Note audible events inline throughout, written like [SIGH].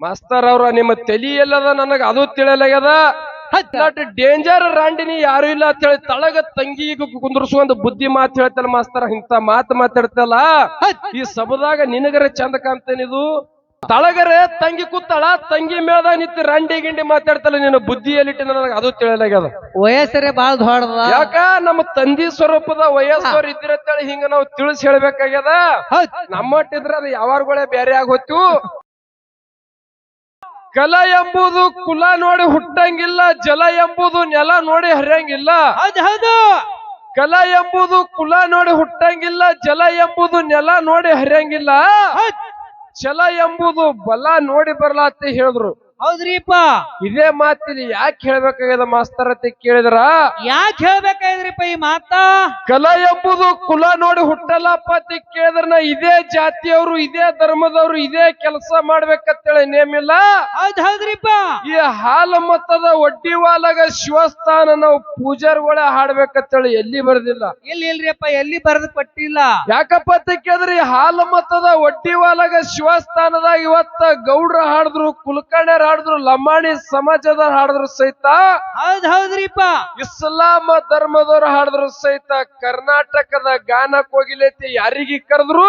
Master ಅವ್ರ ನಿಮ್ಮ ತಲಿ ಎಲ್ಲದ ನನಗ ಅದು ತಿಳಿಯಲಾಗ್ಯದ. ನಟ್ ಡೇಂಜರ್ ರಾಂಡಿನಿ ಯಾರು ಇಲ್ಲ ಅಂತ ಹೇಳಿ ತಳಗ ತಂಗಿ ಕುಂದ್ರಸುವಂತ ಬುದ್ಧಿ ಮಾತು ಹೇಳ್ತಲ್ಲ ಮಾಸ್ತರ ಇಂತ ಮಾತು ಮಾತಾಡ್ತಲ್ಲ. ಈ ಸಬದಾಗ ನಿನಗರ ಚಂದ ಕಾಣ್ತೇನಿದು ತಳಗರೆ ತಂಗಿ ಕೂತಾಳ ತಂಗಿ ಮೇದ ನಿಂತು ರಂಡಿ ಗಿಂಡಿ ಮಾತಾಡ್ತಲ್ಲ ನಿನ್ನ ಬುದ್ಧಿಯಲ್ಲಿಟ್ಟು ನನಗೆ ಅದು ತಿಳಿಯಲಾಗ್ಯದ. ವಯಸ್ಸರೇ ಬಾಳ ದೊಡ್ಡದ. ಯಾಕ? ನಮ್ಮ ತಂದಿ ಸ್ವರೂಪದ ವಯಸ್ಸವ್ರು ಇದ್ದಿರತ್ತೇಳಿ ಹಿಂಗ ನಾವು ತಿಳಿಸಿ ಹೇಳ್ಬೇಕಾಗ್ಯದ. ನಮ್ಮಟ್ಟಿದ್ರೆ ಅದು ಯಾವಾರ್ಗಳೇ ಬೇರೆ ಆಗೋಯ್ತು ಕಲ ಎಂಬುದು ಕುಲ ನೋಡಿ ಹುಟ್ಟಂಗಿಲ್ಲ ಜಲ ಎಂಬುದು ನೆಲ ನೋಡಿ ಹರಿಯಂಗಿಲ್ಲ. ಹೌದು ಹೌದು. ಕಲ ಎಂಬುದು ಕುಲ ನೋಡಿ ಹುಟ್ಟಂಗಿಲ್ಲ ಜಲ ಎಂಬುದು ನೆಲ ನೋಡಿ ಹರಿಯಂಗಿಲ್ಲ. ಚಲ ಎಂಬುದು ಬಲ ನೋಡಿ ಬರಲಾತಿ ಹೇಳಿದ್ರು. ಹೌದ್ರಿಪ್ಪ? ಇದೇ ಮಾತಿಲಿ ಯಾಕೆ ಹೇಳ್ಬೇಕಾಗ್ಯದ ಮಾಸ್ತರ್ ಅಂತ ಕೇಳಿದ್ರ? ಯಾಕೆ ಹೇಳ್ಬೇಕಾಗಿದ್ರಿಪ್ಪ ಈ ಮಾತ? ಕಲ ಎಂಬುದು ಕುಲ ನೋಡಿ ಹುಟ್ಟಲ್ಲಪ್ಪ ಅಂತ ಕೇಳಿದ್ರ ನಾ ಇದೇ ಜಾತಿಯವರು ಇದೇ ಧರ್ಮದವರು ಇದೇ ಕೆಲಸ ಮಾಡ್ಬೇಕಂತೇಳಿ ನೇಮಿಲ್ಲ ಹೌದ್ ಹೌದ್ರಿಪ್ಪ. ಈ ಹಾಲು ಮತದ ಒಡ್ಡಿ ವಾಲಾಗ ಶಿವಸ್ಥಾನ ನಾವು ಪೂಜಾರ್ಗಳ ಹಾಡ್ಬೇಕಂತೇಳಿ ಎಲ್ಲಿ ಬರೆದಿಲ್ಲ? ಇಲ್ಲಿ ಇಲ್ರಿಪ್ಪ ಎಲ್ಲಿ ಬರೆದು ಪಟ್ಟಿಲ್ಲ ಯಾಕಪ್ಪ ಅಂತ ಕೇಳಿದ್ರೆ ಈ ಹಾಲು ಮತದ ಒಡ್ಡಿ ವಾಲಾಗ ಶಿವಸ್ಥಾನದಾಗ ಇವತ್ತ ಗೌಡ್ರ ಹಾಡಿದ್ರು ಕುಲಕರ್ಣ್ಯರ್ ಹಾಡಿದ್ರು ಲಂಬಾಣಿ ಸಮಾಜದ ಹಾಡಿದ್ರು ಸಹಿತ ಹೌದ್ ಹೌದ್ರಿಪ್ಪ. ಇಸ್ಲಾಮ ಧರ್ಮದವ್ರು ಹಾಡಿದ್ರು ಸಹಿತ ಕರ್ನಾಟಕದ ಗಾನಕ್ಕೆ ಹೋಗಿಲೈತಿ ಯಾರಿಗಿ ಕರೆದ್ರು?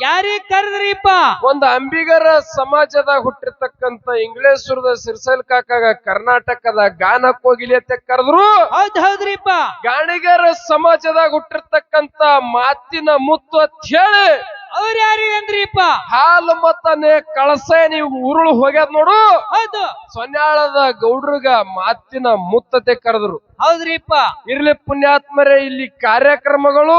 ಯಾರಿಗ್ ಕರೆದ್ರಿಪ್ಪ. ಒಂದು ಅಂಬಿಗರ ಸಮಾಜದಾಗ ಹುಟ್ಟಿರ್ತಕ್ಕಂತ ಇಂಗ್ಲೇಶ್ವರದ ಸಿರ್ಸಲ್ ಕಾಕಾಗ ಕರ್ನಾಟಕದ ಗಾನ ಹೋಗಿಲಿ ಅಂತ ಕರೆದ್ರು. ಹೌದ್ ಹೌದ್ರಿಪ್ಪ. ಗಾಣಿಗರ ಸಮಾಜದಾಗ ಹುಟ್ಟಿರ್ತಕ್ಕಂತ ಮಾತಿನ ಮುತ್ತು ಅಂತ ಹೇಳಿ. ಅವ್ರ ಯಾರಿ ಅಂದ್ರಿಪ್ಪ? ಹಾಲು ಮತ್ತನೆ ಕಳಸ ನೀವು ಉರುಳು ಹೋಗ್ಯದ ನೋಡು. ಹೌದು. ಸೊನ್ಯಾಳದ ಗೌಡ್ರಗ ಮಾತಿನ ಮುತ್ತತೆ ಕರೆದ್ರು. ಹೌದ್ರಿಪ್ಪ. ಇರ್ಲಿ ಪುಣ್ಯಾತ್ಮರೇ ಇಲ್ಲಿ ಕಾರ್ಯಕ್ರಮಗಳು.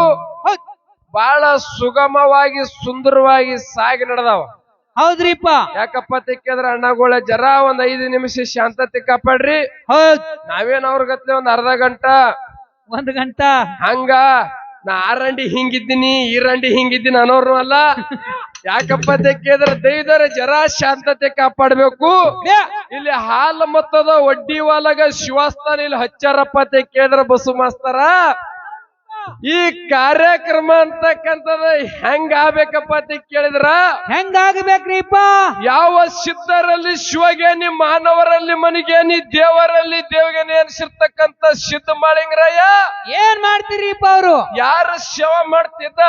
ಬಹಳ ಸುಗಮವಾಗಿ ಸುಂದರವಾಗಿ ಸಾಗಿ ನಡೆದವ. ಹೌದ್ರಿಪ್ಪ. ಯಾಕಪ್ಪ ತಿಕ್ಕಿದ್ರ ಅಣ್ಣಗಳ ಜರ ಒಂದ್ ಐದು ನಿಮಿಷ ಶಾಂತತೆ ಕಾಪಾಡ್ರಿ. ಹೌದ್. ನಾವೇನ್ ಅವ್ರ ಗತ್ಲೆ ಒಂದ್ ಅರ್ಧ ಗಂಟ? ಒಂದ್ ಗಂಟ? ಹಂಗ? ನಾ ಆ ರಂಡಿ ಹಿಂಗಿದ್ದೀನಿ ಈ ರಂಡಿ ಹಿಂಗಿದ್ದೀನಿ ಅನ್ನೋರು ಅಲ್ಲ. ಯಾಕಪ್ಪ ತೆಕ್ಕಿದ್ರ ದೈವದರ ಜರ ಶಾಂತತೆ ಕಾಪಾಡ್ಬೇಕು. ಇಲ್ಲಿ ಹಾಲು ಮತ್ತದ ಒಡ್ಡಿ ವಾಲಾಗ ಶಿವಸ್ಥಾನ ಇಲ್ಲಿ ಹಚ್ಚಾರಪ್ಪ ಅಂತ ಕೇಳಿದ್ರ ಬಸು ಮಾಸ್ತರ. ಈ ಕಾರ್ಯಕ್ರಮ ಅಂತಕ್ಕಂಥದ ಹೆಂಗ ಆಗ್ಬೇಕಪ್ಪ ಅಂತ ಕೇಳಿದ್ರ? ಹೆಂಗಾಗಬೇಕ್ರಿಪ್ಪ? ಯಾವ ಸಿದ್ಧರಲ್ಲಿ ಶಿವಗೇನಿ ಮಾನವರಲ್ಲಿ ಮನಿಗೇನಿ ದೇವರಲ್ಲಿ ದೇವಗೇನಿ ಅನ್ಸಿರ್ತಕ್ಕಂತ ಸಿದ್ಧ ಮಾಡಿಂಗ್ರಯ್ಯ? ಏನ್ ಮಾಡ್ತೀರಿಪ್ಪ ಅವರು? ಯಾರ ಶವ ಮಾಡ್ತಿದ್ದ?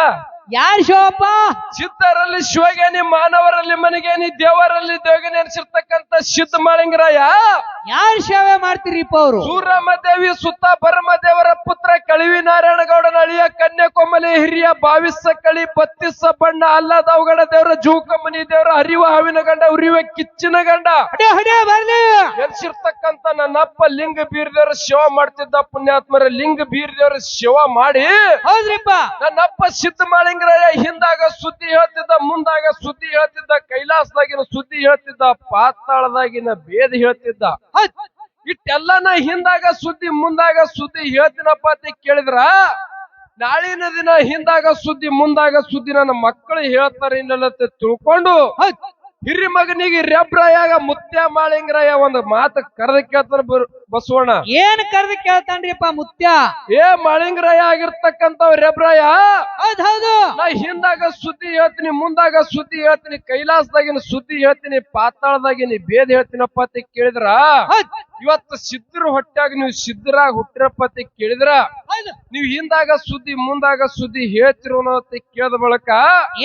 ಯಾರ್ ಶಿವಪ್ಪ ಸಿದ್ಧರಲ್ಲಿ ಶಿವಗೇನಿ ಮಾನವರಲ್ಲಿ ಮನಿಗೇನಿ ದೇವರಲ್ಲಿ ದೇವಗೇನಿ ಅನ್ಸಿರ್ತಕ್ಕಂತ ಸಿದ್ಧ ಮಾಡಿಂಗ್ರಯ್ಯ? ಯಾರ್ ಸೇವೆ ಮಾಡ್ತೀರಿಪ್ಪ ಸೂರಮ್ಮ ದೇವಿ ಸುತ್ತ ಭರಮದೇವರ ಪುತ್ರ ಕಳಿವಿ ನಾರಾಯಣ ಗೌಡನ ಅಳಿಯ ಕನ್ಯಾಕೊಮ್ಮಲಿ ಹಿರಿಯ ಬಾವಿಸ ಕಳಿ ಬತ್ತಿಸ ಬಣ್ಣ ಅಲ್ಲದವಗಡ ದೇವರ ಜೂಕಮ್ಮನಿ ದೇವರ ಹರಿವ ಹಾವಿನ ಗಂಡ ಉರಿವ ಕಿಚ್ಚಿನ ಗಂಡ. ಎಲ್ಸಿರ್ತಕ್ಕಂತ ನನ್ನಪ್ಪ ಲಿಂಗ ಬೀರ್ದೇವ್ರ ಶಿವ ಮಾಡ್ತಿದ್ದ ಪುಣ್ಯಾತ್ಮರ ಲಿಂಗ ಬೀರ್ದೇವ್ರ ಶಿವ ಮಾಡಿ ಹೌದ್ರಿಪ್ಪ. ನನ್ನಪ್ಪ ಸಿದ್ಧ ಮಾಳಿಂಗರಾಯ ಹಿಂದಾಗ ಸುದ್ದಿ ಹೇಳ್ತಿದ್ದ ಮುಂದಾಗ ಸುದ್ದಿ ಹೇಳ್ತಿದ್ದ ಕೈಲಾಸದಾಗಿನ ಸುದ್ದಿ ಹೇಳ್ತಿದ್ದ ಪಾತಾಳದಾಗಿನ ಭೇದ ಹೇಳ್ತಿದ್ದ. ಇಟ್ಟೆಲ್ಲ ನಾ ಹಿಂದಾಗ ಸುದ್ದಿ ಮುಂದಾಗ ಸುದ್ದಿ ಹೇಳ್ತೀನಪ್ಪ ಅಂತ ಕೇಳಿದ್ರ? ನಾಳಿನ ದಿನ ಹಿಂದಾಗ ಸುದ್ದಿ ಮುಂದಾಗ ಸುದ್ದಿ ನನ್ನ ಮಕ್ಕಳು ಹೇಳ್ತಾರೆ ಅಂತ ತಿಳ್ಕೊಂಡು ಹಿರಿ ಮಗನಿಗೆ ರೆಬ್ರಾಯಾಗ ಮುತ್ಯ ಮಾಳಿಂಗರಾಯ ಒಂದು ಮಾತು ಕರೆದ ಕೇಳ್ತಾರ ಬರ್- ಬಸವಣ್ಣ. ಏನ್ ಕರೆದ್ ಕೇಳ್ತಾನ್ರಿಪ್ಪ ಮುತ್ಯ? ಏ ಮಳಿಂಗ್ರಯ ಆಗಿರ್ತಕ್ಕಂಥವ್ ರೆಬ್ರಾಯ? ಹೌದ್ ಹೌದು. ನಾ ಹಿಂದಾಗ ಸುದ್ದಿ ಹೇಳ್ತೀನಿ ಮುಂದಾಗ ಸುದ್ದಿ ಹೇಳ್ತೀನಿ ಕೈಲಾಸದಾಗಿನ ಸುದ್ದಿ ಹೇಳ್ತೀನಿ ಪಾತಾಳದಾಗಿನ ಭೇದ ಹೇಳ್ತೀನಪ್ಪ ಅಂತ ಕೇಳಿದ್ರ? ಇವತ್ತ ಸಿದ್ಧರ ಹೊಟ್ಟಾಗ ನೀವು ಸಿದ್ಧರಾಗ ಹುಟ್ಟಿರಪ್ಪ ಅಂತ ಕೇಳಿದ್ರ? ನೀವು ಹಿಂದಾಗ ಸುದ್ದಿ ಮುಂದಾಗ ಸುದ್ದಿ ಹೇಳ್ತಿರೋ ಅಂತ ಕೇಳಿದ ಬಳಕ?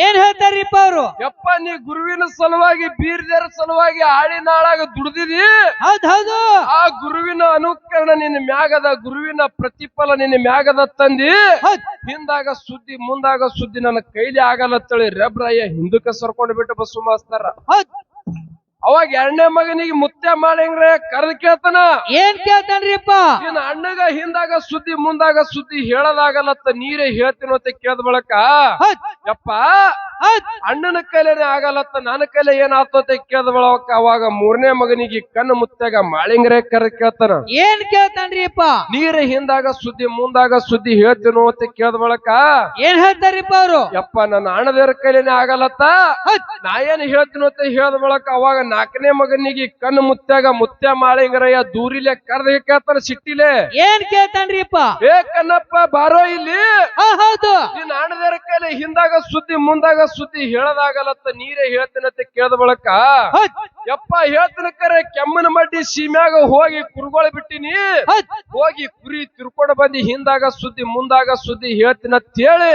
ಏನ್ ಹೇಳ್ತಾರೀಪ ಅವರು? ಯಪ್ಪ ನೀ ಗುರುವಿನ ಸಲುವಾಗಿ ಬೀರ್ದೇರ ಸಲುವಾಗಿ ಆಳಿನಾಳಾಗ ದುಡ್ದಿದಿ? ಹೌದ್ ಹೌದು. ಆ ಗುರುವಿನ ಅನುಕರಣ ನಿನ್ನ ಮ್ಯಾಗದ ಗುರುವಿನ ಪ್ರತಿಫಲ ನಿನ್ನ ಮ್ಯಾಗದ ತಂದಿ ಹೌದ್. ಹಿಂದಾಗ ಸುದ್ದಿ ಮುಂದಾಗ ಸುದ್ದಿ ನನ್ನ ಕೈಲಿ ಆಗಲ್ಲತ್ತಳಿ ರೆಬ್ರಯ್ಯ ಹಿಂದಕ್ಕೆ ಸರ್ಕೊಂಡು ಬಿಟ್ಟು ಬಸ್ಸು ಮಾಸ್ತಾರ. ಅವಾಗ ಎರಡನೇ ಮಗನಿಗೆ ಮುತ್ಯ ಮಾಳಿಂಗ್ರೆ ಕರೆದು ಕೇಳ್ತಾನ? ಏನ್ ಕೇಳ್ತಾನ್ರಿಪ್ಪ? ನಿನ್ನ ಅಣ್ಣಗ ಹಿಂದಾಗ ಸುದ್ದಿ ಮುಂದಾಗ ಸುದ್ದಿ ಹೇಳದಾಗಲತ್ತ ನೀರೇ ಹೇಳ್ತೀನೋ ಅಂತ ಕೇಳ್ದ ಬಳಕ? ಯಪ್ಪ ಅಣ್ಣನ ಕೈಲೇನೆ ಆಗಲ್ಲತ್ತ ನನ್ನ ಕೈಲೇ ಏನ್ ಅಂತ ಕೇಳ್ದ ಬಳಕ ಅವಾಗ ಮೂರನೇ ಮಗನಿಗೆ ಕಣ್ಣು ಮುತ್ತಾಗ ಮಾಳಿಂಗ್ರೆ ಕರ ಕೇಳ್ತಾನ. ಏನ್ ಕೇಳ್ತಾನ್ರಿಪ್ಪ? ನೀರ ಹಿಂದಾಗ ಸುದ್ದಿ ಮುಂದಾಗ ಸುದ್ದಿ ಹೇಳ್ತೀನೋ ಅಂತ ಕೇಳ್ದ ಬಳಕ ಏನ್ ಹೇಳ್ತಾರಿಪ್ಪ ಅವ್ರು? ಯಪ್ಪ ನನ್ನ ಅಣ್ಣದೇರ ಕೈಲೇನೆ ಆಗಲ್ಲತ್ತ. ನಾ ಏನ್ ಹೇಳ್ತೀನೋ ಅಂತ ಹೇಳ್ದ ಬಳಕ ಅವಾಗ ನಾಲ್ಕನೇ ಮಗನಿಗೆ ಕಣ್ಣು ಮುತ್ತಾಗ ಮುತ್ಯ ಮಾಳಿಂಗರಯ್ಯ ದೂರಿಲೆ ಕರ್ದ ಕೇಳ್ತಾನ ಸಿಟ್ಟಿಲೆ. ಏನ್ ಕೇಳ್ತಾನ್ರಿಪ್ಪ? ಏ ಕಣ್ಣಪ್ಪ ಬಾರೋ ಇಲ್ಲಿ. ಹಾ ಹೌದು. ನೀನ್ ಅಣ್ಣದೇವ್ರ ಕೈಲಿ ಹಿಂದಾಗ ಸುದ್ದಿ ಮುಂದಾಗ ಸುದ್ದಿ ಹೇಳದಾಗಲತ್ತ ನೀರೇ ಹೇಳ್ತೀನಂತ ಕೇಳದ ಬಳಕ? ಯಪ್ಪ ಹೇಳ್ತೀನಿ ಕರೆ ಕೆಮ್ಮನ ಮಡ್ಡಿ ಸೀಮ್ಯಾಗ ಹೋಗಿ ಕುರುಗೋಳ ಬಿಟ್ಟಿನಿ. ಹೋಗಿ ಕುರಿ ತಿರ್ಕೊಂಡು ಬಂದಿ ಹಿಂದಾಗ ಸುದ್ದಿ ಮುಂದಾಗ ಸುದ್ದಿ ಹೇಳ್ತೀನಂತ ಹೇಳಿ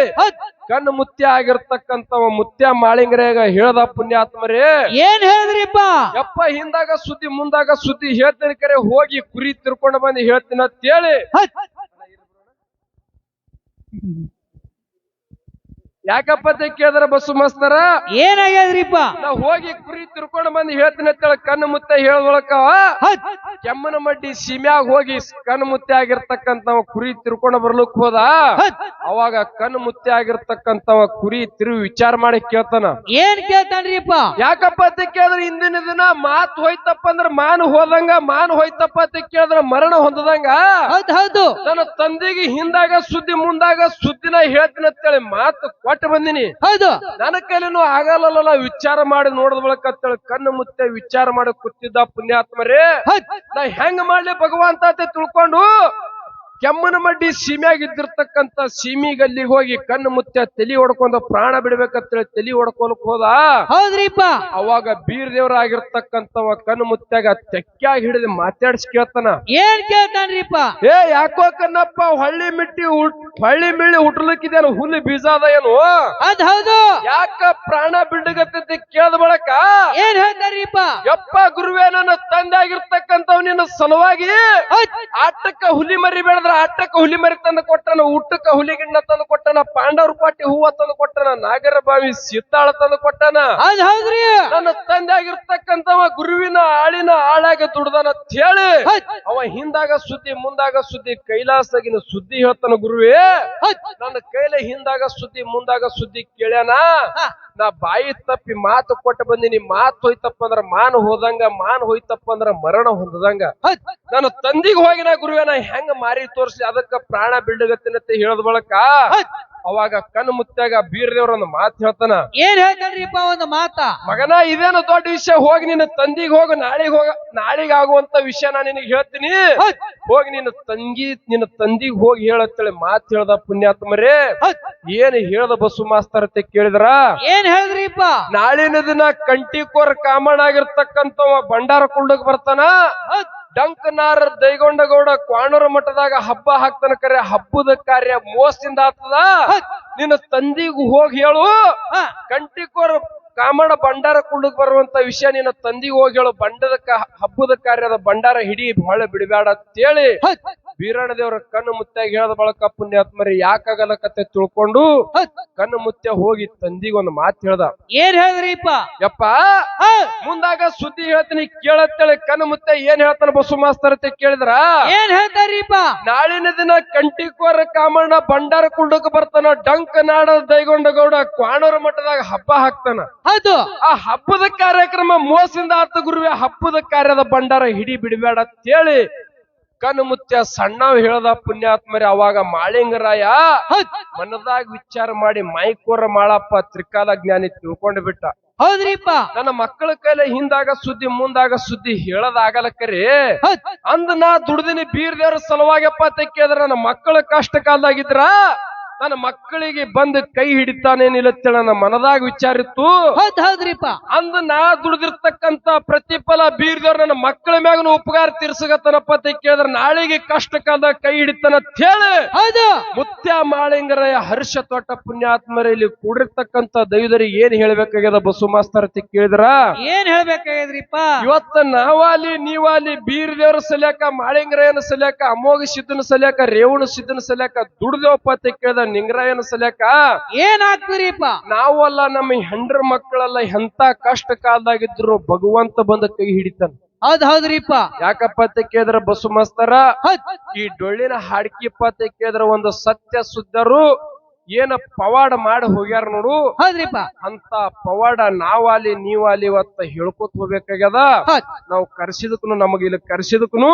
ಕಣ್ಣು ಮುತ್ಯ ಆಗಿರ್ತಕ್ಕಂತವ ಮುತ್ಯ ಮಾಳಿಂಗರೇಗ ಹೇಳ್ದ ಪುಣ್ಯಾತ್ಮರೇ. ಏನ್ ಹೇಳಿದ್ರಿಪ್ಪ ಯಪ್ಪ? ಹಿಂದಾಗ ಸುದ್ದಿ ಮುಂದಾಗ ಸುದ್ದಿ ಹೇಳ್ತೀನಿ ಕರೆ ಹೋಗಿ ಕುರಿ ತಿರ್ಕೊಂಡು ಬಂದು ಹೇಳ್ತೀನಿ ಅಂತ ಹೇಳಿ ಯಾಕಪ್ಪ ಅಂತ ಕೇಳಿದ್ರ ಬಸ್ಸು ಮಸ್ತರ? ಏನಾಗ್ಯದ್ರಿಪ್ಪ? ನಾ ಹೋಗಿ ಕುರಿ ತಿರ್ಕೊಂಡ್ ಬಂದು ಹೇಳ್ತೀನಿ ಅಂತೇಳಿ ಕಣ್ಣು ಮುತ್ತ ಹೇಳ್ದೊಳಕ ಕೆಮ್ಮನ ಮಡ್ಡಿ ಸೀಮ್ಯಾಗ ಹೋಗಿ ಕಣ್ಣು ಮುತ್ತೆ ಆಗಿರ್ತಕ್ಕಂತವ ಕುರಿ ತಿರ್ಕೊಂಡ್ ಬರ್ಲಿಕ್ ಹೋದ? ಅವಾಗ ಕಣ್ಣು ಮುತ್ತೆ ಆಗಿರ್ತಕ್ಕಂತವ ಕುರಿ ತಿರು ವಿಚಾರ ಮಾಡಿ ಕೇಳ್ತಾನ. ಏನ್ ಕೇಳ್ತಾನ್ರಿಪ್ಪ? ಯಾಕಪ್ಪ ಅಂತ ಕೇಳಿದ್ರೆ ಇಂದಿನ ದಿನ ಮಾತ್ ಹೋಯ್ತಪ್ಪ ಅಂದ್ರ ಮಾನ್ ಹೋದಂಗ ಮಾನ್ ಹೋಯ್ತಪ್ಪ ಅಂತ ಕೇಳಿದ್ರ ಮರಣ ಹೊಂದದಂಗ? ಹೌದ್ ಹೌದು. ನನ್ನ ತಂದೆಗೆ ಹಿಂದಾಗ ಸುದ್ದಿ ಮುಂದಾಗ ಸುದ್ದಿನ ಹೇಳ್ತೀನಿ ಅಂತೇಳಿ ಮಾತು ಕೊಟ್ಟು ಬಂದಿನಿ. ಹೌದು. ನನ್ನ ಕೈಲಿನೂ ಆಗಲ್ಲ ವಿಚಾರ ಮಾಡಿ ನೋಡಿದ ಬಳಕ ಕಣ್ಣು ಮುತ್ತೆ ವಿಚಾರ ಮಾಡಿ ಕೂತಿದ್ದ ಪುಣ್ಯಾತ್ಮರೇ. ನಾ ಹೆಂಗ್ ಮಾಡ್ಲಿ ಭಗವಂತ ತಿಳ್ಕೊಂಡು ಕೆಮ್ಮನ ಮಡ್ಡಿ ಸೀಮ್ಯಾಗ ಇದ್ದಿರ್ತಕ್ಕಂತ ಸೀಮಿ ಗಲ್ಲಿಗೆ ಹೋಗಿ ಕಣ್ಣು ಮುತ್ತೆ ತಲಿ ಹೊಡ್ಕೊಂಡು ಪ್ರಾಣ ಬಿಡ್ಬೇಕಂತೇಳಿ ತಲಿ ಹೊಡ್ಕೊಳಕ್ ಹೋದ ಹೌದ್ರಿಪ್ಪ. ಅವಾಗ ಬೀರ್ ದೇವರಾಗಿರ್ತಕ್ಕಂಥವ ಕಣ್ಣು ಮುತ್ಯಾಗ ತೆಕ್ಕಾಗಿ ಹಿಡಿದು ಮಾತಾಡ್ಸಿ ಕೇಳ್ತಾನ. ಏನ್ ಕೇಳ್ತಾನ್ರಿಪ್ಪ? ಏ ಯಾಕೋ ಕಣ್ಣಪ್ಪ ಹೊಳ್ಳಿ ಮಿಟ್ಟಿ ಹಳ್ಳಿ ಮಿಳ್ಳಿ ಹುಟ್ಲಿಕ್ಕಿದೇನು ಹುಲ್ಲು ಬೀಜ ಅದ ಏನು? ಅದ್ ಹೌದು. ಯಾಕ ಪ್ರಾಣ ಬಿಡ್ಡಗತ್ತೈತಿ ಕೇಳ್ದ ಬಳಕ? ಏನ್ ಹೇಳ್ತಾರೀಪ್ಪ ಯಪ್ಪ ಗುರುವೇ ನನ್ನ ತಂದೆ ಆಗಿರ್ತಕ್ಕಂಥವ್ ನಿನ್ನ ಸಲುವಾಗಿ ಆಟಕ್ಕ ಹುಲಿ ಮರಿ ಬೆಳೆದ್ರ ಆಟಕ್ಕ ಹುಲಿ ಮರಿ ತಂದು ಕೊಟ್ಟನ ಊಟಕ್ಕ ಹುಲಿ ಗಿಣ್ಣ ತಂದು ಕೊಟ್ಟನ ಪಾಂಡವ್ರ ಪಾಟಿ ಹೂವ ತಂದು ಕೊಟ್ಟನ ನಾಗರ ಬಾವಿ ಸೀತಾಳ ತಂದು ಕೊಟ್ಟನ. ಹೌದ್ ಹೌದ್ರಿ. ನನ್ನ ತಂದೆ ಆಗಿರ್ತಕ್ಕಂಥವ ಗುರುವಿನ ಆಳಿನ ಆಳಾಗ ದುಡ್ದನ ಅಂತ ಹೇಳಿ ಅವ ಹಿಂದಾಗ ಸುದ್ದಿ ಮುಂದಾಗ ಸುದ್ದಿ ಕೈಲಾಸಗಿನ ಸುದ್ದಿ ಹೇಳ್ತಾನ ಗುರುವೇ. ನನ್ನ ಕೈಲ ಹಿಂದಾಗ ಸುದ್ದಿ ಮುಂದಾಗ ಸುದ್ದಿ ಕೇಳ್ಯಾನ. ನಾ ಬಾಯಿ ತಪ್ಪಿ ಮಾತು ಕೊಟ್ಟು ಬಂದಿನಿ ಮಾತು ಹೋಯ್ತಪ್ಪ ಅಂದ್ರ ಮಾನ್ ಹೋದಂಗ ಮಾನ್ ಹೋಯ್ತಪ್ಪ ಅಂದ್ರ ಮರಣ ಹೊಂದದಂಗ. ನಾನು ತಂದಿಗೆ ಹೋಗಿ ನಾ ಗುರುವೇ ನಾ ಹೆಂಗ ಮಾರಿ ತೋರ್ಸಿ ಅದಕ್ಕ ಪ್ರಾಣ ಬಿಲ್ಡಗತ್ತಿನಂತ ಹೇಳದ್ ಬಳಕ ಅವಾಗ ಕಣ್ಣು ಮುತ್ತಾಗ ಬೀರ್ದೇವ್ರ ಒಂದು ಮಾತು ಹೇಳ್ತಾನ. ಏನ್ ಹೇಳ್ತಾನ್ರಿಪ್ಪ ಒಂದು ಮಾತ? ಮಗನ ಇದೇನು ದೊಡ್ಡ ವಿಷಯ ಹೋಗಿ ನಿನ್ನ ತಂದಿಗೆ ಹೋಗು ನಾಳಿಗ್ ಹೋಗ ನಾಳಿಗೆ ಆಗುವಂತ ವಿಷಯ ನಾನು ನಿನಗೆ ಹೇಳ್ತೀನಿ. ಹೌದ್. ಹೋಗಿ ನಿನ್ನ ತಂಗಿ ನಿನ್ನ ತಂದಿಗೆ ಹೋಗಿ ಹೇಳತ್ತೇಳಿ ಮಾತು ಹೇಳ್ದ ಪುಣ್ಯಾತ್ಮರೇ. ಹೌದ್. ಏನ್ ಹೇಳ್ದ ಬಸ್ಸು ಮಾಸ್ತರ್ ಅಂತ ಕೇಳಿದ್ರ? ಏನ್ ಹೇಳಿದ್ರಿಪ್ಪ? ನಾಳಿನ ದಿನ ಕಂಟಿಕೋರ್ ಕಾಮಣ್ಣ ಆಗಿರ್ತಕ್ಕಂಥವ ಭಂಡಾರ ಕುಂಡಕ್ ಬರ್ತಾನ. ಹೌದ್. ಡಂಕನಾರ ದೈಗೊಂಡಗೌಡ ಕ್ವಾಣೂರ ಮಠದಾಗ ಹಬ್ಬ ಹಾಕ್ತಾನ ಕರೆ ಹಬ್ಬದ ಕಾರ್ಯ ಮೋಸದಿಂದ ಆಗ್ತದ? ನಿನ್ನ ತಂದಿಗೂ ಹೋಗಿ ಹೇಳು. ಕಂಟಿಕೋರ್ ಕಾಮಣ್ಣ ಭಂಡಾರ ಕುಂಡಕ್ ಬರುವಂತ ವಿಷಯ ನಿನ್ನ ತಂದಿಗೆ ಹೋಗಿ ಹೇಳು. ಬಂಡದ ಹಬ್ಬದ ಕಾರ್ಯದ ಭಂಡಾರ ಹಿಡಿ ಬಹಳ ಬಿಡಬೇಡ ಅಂತೇಳಿ ವೀರಣ್ಣ ದೇವರ ದೇವ್ರ ಕಣ್ಣು ಮುತ್ತಾಗಿ ಹೇಳದ ಬಳಕ ಪುಣ್ಯಾತ್ಮರಿ ಯಾಕಾಗಲಕತ್ತೆ ತಿಳ್ಕೊಂಡು ಕಣ್ಣು ಮುತ್ತೆ ಹೋಗಿ ತಂದಿಗೆ ಒಂದು ಮಾತು ಹೇಳ್ದ. ಏನ್ ಹೇಳಿದ್ರಿಪ್ಪ ಯಪ್ಪ ಮುಂದಾಗ ಸುದ್ದಿ ಹೇಳ್ತೀನಿ ಕೇಳತ್ತೇಳಿ. ಕಣ್ಣು ಮುತ್ತೆ ಏನ್ ಹೇಳ್ತಾನ ಬಸು ಮಾಸ್ತರ್ ಅಂತ ಕೇಳಿದ್ರ? ಏನ್ ಹೇಳ್ತಾರೀಪ ನಾಳಿನ ದಿನ ಕಂಟಿಕೋರ ಕಾಮಣ್ಣ ಭಂಡಾರ ಕುಂಡಕ್ಕೆ ಬರ್ತಾನ ಡಂಕ ನಾಡ ದೈಗೊಂಡಗೌಡ ಕ್ವಾಣೂರ ಮಠದಾಗ ಹಬ್ಬ ಹಾಕ್ತಾನ. ಹೌದು. ಆ ಹಬ್ಬದ ಕಾರ್ಯಕ್ರಮ ಮೋಸದಿಂದ ಆತ ಗುರುವೆ ಹಬ್ಬದ ಕಾರ್ಯದ ಭಂಡಾರ ಹಿಡಿ ಬಿಡಬೇಡ ಅಂತೇಳಿ ಕಣ್ಣು ಮುತ್ಯ ಸಣ್ಣವ್ ಹೇಳ್ದ ಪುಣ್ಯಾತ್ಮರಿ ಅವಾಗ ಮಾಳಿಂಗರಾಯ ಮನದಾಗ ವಿಚಾರ ಮಾಡಿ ಮೈಕೋರ ಮಾಳಪ್ಪ ತ್ರಿಕಾಲ ಜ್ಞಾನಿ ತಿಳ್ಕೊಂಡು ಬಿಟ್ಟ. ಹೌದ್ರಿಪ್ಪ. ನನ್ನ ಮಕ್ಕಳ ಕೈಲ ಹಿಂದಾಗ ಸುದ್ದಿ ಮುಂದಾಗ ಸುದ್ದಿ ಹೇಳದಾಗಲ್ಲ ಕರಿ. ಅಂದ್ ಅಂದ ನಾ ದುಡ್ದಿನಿ ಬೀರ್ ದೇವ್ರ ಸಲುವಾಗಪ್ಪ ಅಂತ ಕೇಳಿದ್ರ ನನ್ನ ಮಕ್ಕಳ ಕಷ್ಟ ಕಾಲದಾಗಿದ್ರ ನನ್ನ ಮಕ್ಕಳಿಗೆ ಬಂದು ಕೈ ಹಿಡಿತಾನೆ ಹಿಡಿತಾನೇನಿಲ್ಲತ್ತೇಳ ನನ್ನ ಮನದಾಗ ವಿಚಾರ ಇತ್ತು ಹೌದ್ ಹೌದ್ರಿಪ್ಪ. ಅಂದ ನಾ ದುಡ್ದಿರ್ತಕ್ಕಂತ ಪ್ರತಿಫಲ ಬೀರ್ದವ್ರ ನನ್ನ ಮಕ್ಕಳ ಮ್ಯಾಗನು ಉಪಕಾರ ತೀರ್ಸಗತ್ತನಪ್ಪ ಅಂತ ಕೇಳಿದ್ರೆ ನಾಳೆಗೆ ಕಷ್ಟ ಕಾಲ ಕೈ ಹಿಡಿತಾನ ಹೇಳಿ ಹೌದು. ಮುತ್ಯ ಮಾಳಿಂಗರಯ ಹರ್ಷ ತೋಟ ಪುಣ್ಯಾತ್ಮರ ಇಲ್ಲಿ ಕೂಡಿರ್ತಕ್ಕಂತ ದೈವದರಿಗೆ ಏನ್ ಹೇಳ್ಬೇಕಾಗ್ಯದ ಬಸು ಮಾಸ್ತರ್ ಅಂತ ಕೇಳಿದ್ರ? ಏನ್ ಹೇಳ್ಬೇಕಾಗ್ಯದ್ರಿಪ್ಪ? ಇವತ್ತ ನಾವಾಲಿ ನೀವಾಲಿ ಬೀರ್ದೇವ್ರ ಸಲ್ಯಾಕ ಮಾಳಿಂಗರಾಯನ ಸಲ್ಯಾಕ ಅಮೋಘ ಸಿದ್ದನ ಸಲ್ಯಾಕ ರೇವಣ ಸಿದ್ದನ ಸಲ್ಯಾಕ ದುಡ್ದೇವಪ್ಪ ಅಂತ ಕೇಳ್ದ ನಿಂಗರಾಯನ ಸಲ್ಯಾಕ? ಏನ್ ಆಗ್ತದ್ರಿಪ್ಪ ನಾವು ಅಲ್ಲ ನಮ್ಮ ಹೆಂಡ್ರ ಮಕ್ಕಳೆಲ್ಲ ಎಂತ ಕಷ್ಟ ಕಾಲದಾಗಿದ್ರು ಭಗವಂತ ಬಂದ ಕೈ ಹಿಡಿತಾನ. ಹೌದ್ ಹೌದ್ರಿಪ್ಪ. ಯಾಕಪ್ಪ ಅಂತ ಕೇಳಿದ್ರ ಬಸು ಮಸ್ತರ ಈ ಡೊಳ್ಳಿನ ಹಾಡ್ಕಿಪ್ಪ ಅಂತ ಕೇಳಿದ್ರ ಒಂದು ಸತ್ಯ ಸುದ್ದರು ಏನ ಪವಾಡ ಮಾಡಿ ಹೋಗ್ಯಾರ ನೋಡು. ಹೌದ್ರಿಪ್ಪ. ಅಂತ ಪವಾಡ ನಾವಾಲಿ ನೀವಾಲಿ ಅಂತ ಹೇಳ್ಕೊತ ಹೋಗ್ಬೇಕಾಗ್ಯದ. ನಾವು ಕರ್ಸಿದಕ್ಕೂ ನಮಗ ಇಲ್ಲಿ ಕರ್ಸಿದಕ್ಕೂ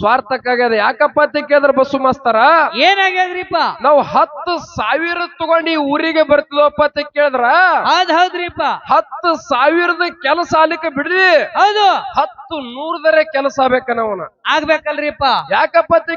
ಸ್ವಾರ್ಥಕ್ಕಾಗ್ಯದ ಯಾಕಪ್ಪ ಅಂತ ಕೇಳಿದ್ರ ಬಸ್ಸು ಮಾಸ್ತರ? ಏನಾಗ್ಯದ್ರಿಪ್ಪ? ನಾವು ಹತ್ತು ಸಾವಿರ ತಗೊಂಡು ಈ ಊರಿಗೆ ಬರ್ತಿದ್ವಪ್ಪ ಅಂತ ಅದ್ ಹೌದ್ ಹೌದ್ರಿಪ್ಪ. ಹತ್ತು ಸಾವಿರದ ಕೆಲಸ ಆಲಿಕ್ಕೆ ಬಿಡ್ರಿ ಹೌದು. ಹತ್ತು ನೂರದರೆ ಕೆಲಸ ಆಗ್ಬೇಕ ನಾವನ ಆಗ್ಬೇಕಲ್ರಿಪ್ಪ. ಯಾಕಪ್ಪ ಅಂತ